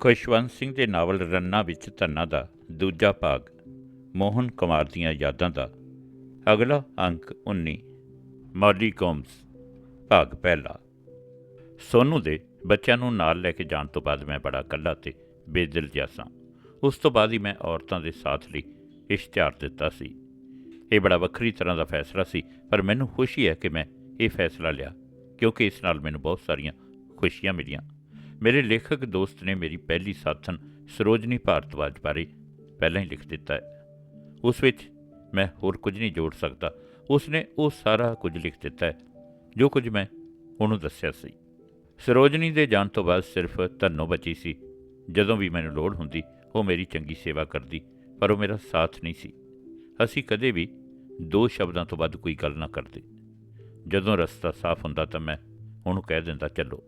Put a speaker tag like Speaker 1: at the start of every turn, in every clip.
Speaker 1: ਖੁਸ਼ਵੰਤ ਸਿੰਘ ਦੇ ਨਾਵਲ ਰੰਨਾ ਵਿੱਚ ਧੰਨਾ ਦਾ ਦੂਜਾ ਭਾਗ, ਮੋਹਨ ਕੁਮਾਰ ਦੀਆਂ ਯਾਦਾਂ ਦਾ। ਅਗਲਾ ਅੰਕ 19 ਮਾਲੀ ਕੋਮਸ ਭਾਗ ਪਹਿਲਾ। ਸੋਨੂ ਦੇ ਬੱਚਿਆਂ ਨੂੰ ਨਾਲ ਲੈ ਕੇ ਜਾਣ ਤੋਂ ਬਾਅਦ ਮੈਂ ਬੜਾ ਇਕੱਲਾ ਤੇ ਬੇਦਿਲ ਜਿਹਾ ਸਾਂ। ਉਸ ਤੋਂ ਬਾਅਦ ਹੀ ਮੈਂ ਔਰਤਾਂ ਦੇ ਸਾਥ ਲਈ ਇਸ਼ਤਿਹਾਰ ਦਿੱਤਾ ਸੀ। ਇਹ ਬੜਾ ਵੱਖਰੀ ਤਰ੍ਹਾਂ ਦਾ ਫੈਸਲਾ ਸੀ, ਪਰ ਮੈਨੂੰ ਖੁਸ਼ੀ ਹੈ ਕਿ ਮੈਂ ਇਹ ਫੈਸਲਾ ਲਿਆ, ਕਿਉਂਕਿ ਇਸ ਨਾਲ ਮੈਨੂੰ ਬਹੁਤ ਸਾਰੀਆਂ ਖੁਸ਼ੀਆਂ ਮਿਲੀਆਂ। ਮੇਰੇ ਲੇਖਕ ਦੋਸਤ ਨੇ ਮੇਰੀ ਪਹਿਲੀ ਸਾਥਣ ਸਰੋਜਨੀ ਭਾਰਤਵਾਜ ਬਾਰੇ ਪਹਿਲਾਂ ਹੀ ਲਿਖ ਦਿੱਤਾ ਹੈ। ਉਸ ਵਿੱਚ ਮੈਂ ਹੋਰ ਕੁਝ ਨਹੀਂ ਜੋੜ ਸਕਦਾ। ਉਸ ਨੇ ਉਹ ਸਾਰਾ ਕੁਝ ਲਿਖ ਦਿੱਤਾ ਹੈ, ਜੋ ਕੁਝ ਮੈਂ ਉਹਨੂੰ ਦੱਸਿਆ ਸੀ। ਸਰੋਜਨੀ ਦੇ ਜਾਣ ਤੋਂ ਬਾਅਦ ਸਿਰਫ ਧੰਨੋ ਬਚੀ ਸੀ। ਜਦੋਂ ਵੀ ਮੈਨੂੰ ਲੋੜ ਹੁੰਦੀ, ਉਹ ਮੇਰੀ ਚੰਗੀ ਸੇਵਾ ਕਰਦੀ, ਪਰ ਉਹ ਮੇਰਾ ਸਾਥ ਨਹੀਂ ਸੀ। ਅਸੀਂ ਕਦੇ ਵੀ ਦੋ ਸ਼ਬਦਾਂ ਤੋਂ ਵੱਧ ਕੋਈ ਗੱਲ ਨਾ ਕਰਦੇ। ਜਦੋਂ ਰਸਤਾ ਸਾਫ਼ ਹੁੰਦਾ ਤਾਂ ਮੈਂ ਉਹਨੂੰ ਕਹਿ ਦਿੰਦਾ, ਚੱਲੋ।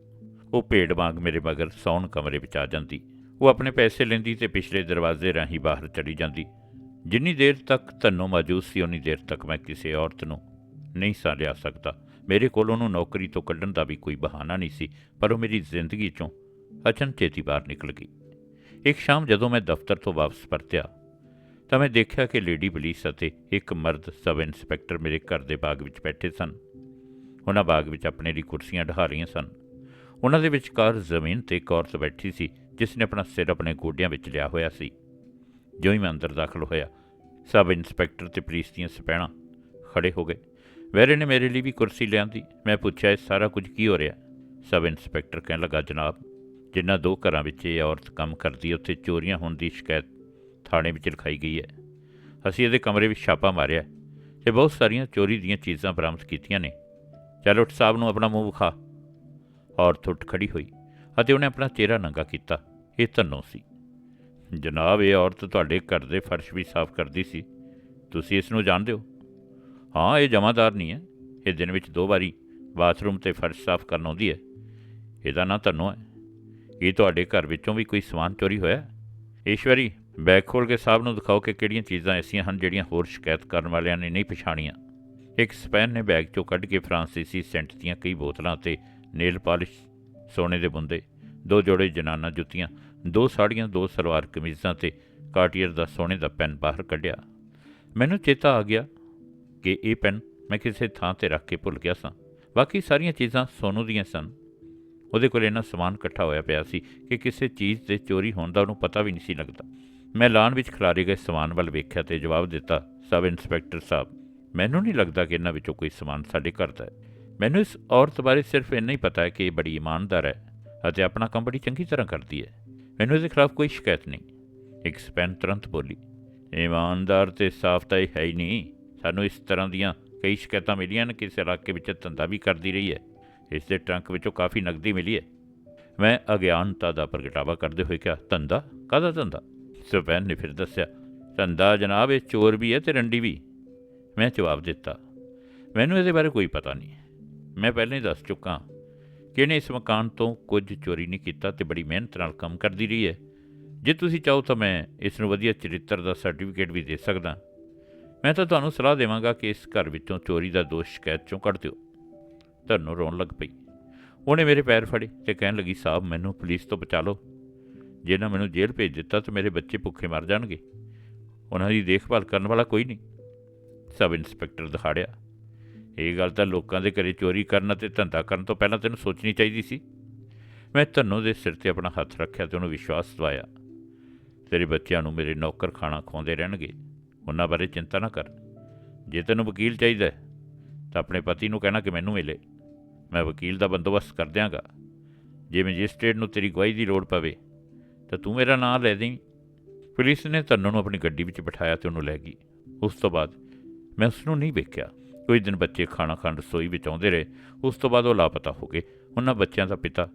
Speaker 1: ਉਹ ਭੇਡ ਵਾਂਗ ਮੇਰੇ ਮਗਰ ਸੌਣ ਕਮਰੇ ਵਿੱਚ ਆ ਜਾਂਦੀ। ਉਹ ਆਪਣੇ ਪੈਸੇ ਲੈਂਦੀ ਤੇ ਪਿਛਲੇ ਦਰਵਾਜ਼ੇ ਰਾਹੀਂ ਬਾਹਰ ਚਲੀ ਜਾਂਦੀ। ਜਿੰਨੀ ਦੇਰ ਤੱਕ ਧੰਨੋ ਮੌਜੂਦ ਸੀ ਉਨੀ ਦੇਰ ਤੱਕ ਮੈਂ ਕਿਸੇ ਔਰਤ ਨੂੰ ਨਹੀਂ ਸਾਂ ਲਿਆ ਸਕਦਾ। ਮੇਰੇ ਕੋਲ ਉਹਨੂੰ ਨੌਕਰੀ ਤੋਂ ਕੱਢਣ ਦਾ ਵੀ ਕੋਈ ਬਹਾਨਾ ਨਹੀਂ ਸੀ, ਪਰ ਉਹ ਮੇਰੀ ਜ਼ਿੰਦਗੀ ਚੋਂ ਅਚਨਚੇਤੀ ਬਾਹਰ ਨਿਕਲ ਗਈ। ਇੱਕ ਸ਼ਾਮ ਜਦੋਂ ਮੈਂ ਦਫ਼ਤਰ ਤੋਂ ਵਾਪਸ ਪਰਤਿਆ, ਤਾਂ ਮੈਂ ਦੇਖਿਆ ਕਿ ਲੇਡੀ ਪੁਲਿਸ ਅਤੇ ਇੱਕ ਮਰਦ ਸਬ ਇੰਸਪੈਕਟਰ ਮੇਰੇ ਘਰ ਦੇ ਬਾਗ ਵਿੱਚ ਬੈਠੇ ਸਨ। ਉਹਨਾਂ ਬਾਗ ਵਿੱਚ ਆਪਣੇ ਲਈ ਕੁਰਸੀਆਂ ਢਾ ਰਹੀਆਂ ਸਨ। ਉਹਨਾਂ ਦੇ ਵਿਚਕਾਰ ਜ਼ਮੀਨ ਤੇ ਇੱਕ ਔਰਤ ਬੈਠੀ ਸੀ, ਜਿਸ ਨੇ ਆਪਣਾ ਸਿਰ ਆਪਣੇ ਗੋਡਿਆਂ ਵਿੱਚ ਲਿਆ ਹੋਇਆ ਸੀ। ਜਿਉਂ ਹੀ ਮੈਂ ਅੰਦਰ ਦਾਖਲ ਹੋਇਆ, ਸਬ ਇੰਸਪੈਕਟਰ ਤੇ ਪੁਲਿਸ ਦੀਆਂ ਸਪੈਣਾ ਖੜੇ ਹੋ ਗਏ। ਵੈਰੇ ਨੇ ਮੇਰੇ ਲਈ ਵੀ ਕੁਰਸੀ ਲਿਆਂਦੀ। ਮੈਂ ਪੁੱਛਿਆ, ਇਹ ਸਾਰਾ ਕੁਝ ਕੀ ਹੋ ਰਿਹਾ? ਸਬ ਇੰਸਪੈਕਟਰ ਕਹਿਣ ਲੱਗਾ, ਜਨਾਬ, ਜਿਨ੍ਹਾਂ ਦੋ ਘਰਾਂ ਵਿੱਚ ਇਹ ਔਰਤ ਕੰਮ ਕਰਦੀ ਹੈ, ਉੱਥੇ ਚੋਰੀਆਂ ਹੋਣ ਦੀ ਸ਼ਿਕਾਇਤ ਥਾਣੇ ਵਿੱਚ ਲਿਖਾਈ ਗਈ ਹੈ। ਅਸੀਂ ਇਹਦੇ ਕਮਰੇ ਵਿੱਚ ਛਾਪਾ ਮਾਰਿਆ ਤੇ ਬਹੁਤ ਸਾਰੀਆਂ ਚੋਰੀ ਦੀਆਂ ਚੀਜ਼ਾਂ ਬਰਾਮਦ ਕੀਤੀਆਂ ਨੇ। ਚਲ ਉੱਠ ਸਾਹਿਬ ਨੂੰ ਆਪਣਾ ਮੂੰਹ ਵਿਖਾ। ਔਰਤ ਉੱਠ ਖੜੀ ਹੋਈ ਅਤੇ ਉਹਨੇ ਆਪਣਾ ਚਿਹਰਾ ਨੰਗਾ ਕੀਤਾ। ਇਹ ਧੰਨੋ ਸੀ। ਜਨਾਬ, ਇਹ ਔਰਤ ਤੁਹਾਡੇ ਘਰ ਦੇ ਫਰਸ਼ ਵੀ ਸਾਫ਼ ਕਰਦੀ ਸੀ। ਤੁਸੀਂ ਇਸ ਨੂੰ ਜਾਣਦੇ ਹੋ? ਹਾਂ, ਇਹ ਜਮਾਦਾਰ ਨਹੀਂ ਹੈ। ਇਹ ਦਿਨ ਵਿੱਚ ਦੋ ਵਾਰੀ ਬਾਥਰੂਮ ਤੇ ਫਰਸ਼ ਸਾਫ਼ ਕਰਨ ਆਉਂਦੀ ਹੈ। ਇਹਦਾ ਨਾਂ ਧੰਨੋ ਹੈ। ਇਹ ਤੁਹਾਡੇ ਘਰ ਵਿੱਚੋਂ ਵੀ ਕੋਈ ਸਮਾਨ ਚੋਰੀ ਹੋਇਆ ਈਸ਼ਵਰੀ ਬੈਗ ਖੋਲ ਕੇ ਸਾਹਿਬ ਨੂੰ ਦਿਖਾਓ ਕਿ ਕਿਹੜੀਆਂ ਚੀਜ਼ਾਂ ਐਸੀਆਂ ਹਨ ਜਿਹੜੀਆਂ ਹੋਰ ਸ਼ਿਕਾਇਤ ਕਰਨ ਵਾਲਿਆਂ ਨੇ ਨਹੀਂ ਪਛਾਣੀਆਂ। ਇੱਕ ਸਪੈਨ ਨੇ ਬੈਗ ਚੋਂ ਕੱਢ ਕੇ ਫਰਾਂਸੀਸੀ ਸੈਂਟ ਦੀਆਂ ਕਈ ਬੋਤਲਾਂ ਤੇ ਨੇਲ ਪਾਲਿਸ਼, ਸੋਨੇ ਦੇ ਬੁੰਦੇ, ਦੋ ਜੋੜੇ ਜਨਾਨਾ ਜੁੱਤੀਆਂ, ਦੋ ਸਾੜੀਆਂ, ਦੋ ਸਲਵਾਰ ਕਮੀਜ਼ਾਂ ਤੇ ਕਾਰਟੀਅਰ ਦਾ ਸੋਨੇ ਦਾ ਪੈਨ ਬਾਹਰ ਕੱਢਿਆ। ਮੈਨੂੰ ਚੇਤਾ ਆ ਗਿਆ ਕਿ ਇਹ ਪੈਨ ਮੈਂ ਕਿਸੇ ਥਾਂ ਤੇ ਰੱਖ ਕੇ ਭੁੱਲ ਗਿਆ ਸਾਂ। ਬਾਕੀ ਸਾਰੀਆਂ ਚੀਜ਼ਾਂ ਸੋਨੂ ਦੀਆਂ ਸਨ। ਉਹਦੇ ਕੋਲ ਇੰਨਾ ਸਮਾਨ ਇਕੱਠਾ ਹੋਇਆ ਪਿਆ ਸੀ ਕਿ ਕਿਸੇ ਚੀਜ਼ ਦੇ ਚੋਰੀ ਹੋਣ ਦਾ ਉਹਨੂੰ ਪਤਾ ਵੀ ਨਹੀਂ ਸੀ ਲੱਗਦਾ। ਮੈਂ ਲਾਨ ਵਿੱਚ ਖਿਲਾਰੇ ਗਏ ਸਮਾਨ ਵੱਲ ਵੇਖਿਆ ਤੇ ਜਵਾਬ ਦਿੱਤਾ, ਸਬ ਇੰਸਪੈਕਟਰ ਸਾਹਿਬ, ਮੈਨੂੰ ਨਹੀਂ ਲੱਗਦਾ ਕਿ ਇਹਨਾਂ ਵਿੱਚੋਂ ਕੋਈ ਸਮਾਨ ਸਾਡੇ ਘਰ ਦਾ ਹੈ। ਮੈਨੂੰ ਇਸ ਔਰਤ ਬਾਰੇ ਸਿਰਫ ਇੰਨਾ ਹੀ ਪਤਾ ਹੈ ਕਿ ਇਹ ਬੜੀ ਇਮਾਨਦਾਰ ਹੈ ਅਤੇ ਆਪਣਾ ਕੰਮ ਬੜੀ ਚੰਗੀ ਤਰ੍ਹਾਂ ਕਰਦੀ ਹੈ। ਮੈਨੂੰ ਇਹਦੇ ਖਿਲਾਫ ਕੋਈ ਸ਼ਿਕਾਇਤ ਨਹੀਂ। ਇੱਕ ਸਪੈਨ ਤੁਰੰਤ ਬੋਲੀ, ਇਮਾਨਦਾਰ ਤੇ ਸਾਫ਼ ਤਾਂ ਇਹ ਹੈ ਹੀ ਨਹੀਂ। ਸਾਨੂੰ ਇਸ ਤਰ੍ਹਾਂ ਦੀਆਂ ਕਈ ਸ਼ਿਕਾਇਤਾਂ ਮਿਲੀਆਂ ਨੇ ਕਿ ਇਸ ਇਲਾਕੇ ਵਿੱਚ ਧੰਦਾ ਵੀ ਕਰਦੀ ਰਹੀ ਹੈ। ਇਸ ਦੇ ਟਰੰਕ ਵਿੱਚੋਂ ਕਾਫੀ ਨਕਦੀ ਮਿਲੀ ਹੈ। ਮੈਂ ਅਗਿਆਨਤਾ ਦਾ ਪ੍ਰਗਟਾਵਾ ਕਰਦੇ ਹੋਏ ਕਿਹਾ, ਧੰਦਾ? ਕਾਹਦਾ ਧੰਦਾ? ਸਪੈਨ ਨੇ ਫਿਰ ਦੱਸਿਆ, ਧੰਦਾ ਜਨਾਬ, ਇਹ ਚੋਰ ਵੀ ਹੈ ਤੇ ਰੰਡੀ ਵੀ। ਮੈਂ ਜਵਾਬ ਦਿੱਤਾ, ਮੈਨੂੰ ਇਹਦੇ ਬਾਰੇ ਕੋਈ ਪਤਾ ਨਹੀਂ। ਮੈਂ ਪਹਿਲਾਂ ਹੀ ਦੱਸ ਚੁੱਕਾ ਕਿ ਇਹਨੇ ਇਸ ਮਕਾਨ ਤੋਂ ਕੁਝ ਚੋਰੀ ਨਹੀਂ ਕੀਤਾ ਤੇ ਬੜੀ ਮਿਹਨਤ ਨਾਲ ਕੰਮ ਕਰਦੀ ਰਹੀ ਹੈ। ਜੇ ਤੁਸੀਂ ਚਾਹੋ ਤਾਂ ਮੈਂ ਇਸ ਨੂੰ ਵਧੀਆ ਚਰਿੱਤਰ ਦਾ ਸਰਟੀਫਿਕੇਟ ਵੀ ਦੇ ਸਕਦਾ। ਮੈਂ ਤਾਂ ਤੁਹਾਨੂੰ ਸਲਾਹ ਦੇਵਾਂਗਾ ਕਿ ਇਸ ਘਰ ਵਿੱਚੋਂ ਚੋਰੀ ਦਾ ਦੋਸ਼ ਸ਼ਿਕਾਇਤ ਚੋਂ ਕੱਢ ਦਿਓ। ਧਰਨੋਂ ਰੋਣ ਲੱਗ ਪਈ। ਉਹਨੇ ਮੇਰੇ ਪੈਰ ਫੜੇ ਤੇ ਕਹਿਣ ਲੱਗੀ, ਸਾਹਿਬ, ਮੈਨੂੰ ਪੁਲਿਸ ਤੋਂ ਬਚਾ ਲਓ। ਜੇ ਨਾ ਮੈਨੂੰ ਜੇਲ੍ਹ ਭੇਜ ਦਿੱਤਾ ਤਾਂ ਮੇਰੇ ਬੱਚੇ ਭੁੱਖੇ ਮਰ ਜਾਣਗੇ। ਉਹਨਾਂ ਦੀ ਦੇਖਭਾਲ ਕਰਨ ਵਾਲਾ ਕੋਈ ਨਹੀਂ। ਸਬ ਇੰਸਪੈਕਟਰ ਦਿਖਾੜਿਆ। ਇਹ ਗੱਲ ਤਾਂ ਲੋਕਾਂ ਦੇ ਘਰੇ ਚੋਰੀ ਕਰਨ ਅਤੇ ਧੰਦਾ ਕਰਨ ਤੋਂ ਪਹਿਲਾਂ ਤੈਨੂੰ ਸੋਚਣੀ ਚਾਹੀਦੀ ਸੀ। ਮੈਂ ਧੰਨੋ ਦੇ ਸਿਰ ਤੇ ਆਪਣਾ ਹੱਥ ਰੱਖਿਆ ਤੇ ਉਹਨੂੰ ਵਿਸ਼ਵਾਸ ਦਿਵਾਇਆ। ਤੇਰੇ ਬੱਚਿਆਂ ਨੂੰ ਮੇਰੇ ਨੌਕਰ ਖਾਣਾ ਖਵਾਉਂਦੇ ਰਹਿਣਗੇ। ਉਹਨਾਂ ਬਾਰੇ ਚਿੰਤਾ ਨਾ ਕਰ। ਜੇ ਤੈਨੂੰ ਵਕੀਲ ਚਾਹੀਦਾ ਹੈ, ਤਾਂ ਆਪਣੇ ਪਤੀ ਨੂੰ ਕਹਿਣਾ ਕਿ ਮੈਨੂੰ ਮਿਲੇ। ਮੈਂ ਵਕੀਲ ਦਾ ਬੰਦੋਬਸਤ ਕਰ ਦਿਆਂਗਾ। ਜੇ ਮੈਜਿਸਟ੍ਰੇਟ ਨੂੰ ਤੇਰੀ ਗਵਾਹੀ ਦੀ ਲੋੜ ਪਵੇ, ਤਾਂ ਤੂੰ ਮੇਰਾ ਨਾਂ ਲੈ ਦੇਈਂ। ਪੁਲਿਸ ਨੇ ਤੰਨੂ ਨੂੰ ਆਪਣੀ ਗੱਡੀ ਵਿੱਚ ਬਿਠਾਇਆ ਤੇ ਉਹਨੂੰ ਲੈ ਗਈ। ਉਸ ਤੋਂ ਬਾਅਦ ਮੈਂ ਉਸ ਨੂੰ ਨਹੀਂ ਵੇਖਿਆ। ਕੁਝ ਦਿਨ ਬੱਚੇ ਖਾਣਾ ਖਾਣ ਰਸੋਈ ਵਿੱਚ ਆਉਂਦੇ ਰਹੇ, ਉਸ ਤੋਂ ਬਾਅਦ ਉਹ ਲਾਪਤਾ ਹੋ ਗਏ। ਉਹਨਾਂ ਬੱਚਿਆਂ ਦਾ ਪਿਤਾ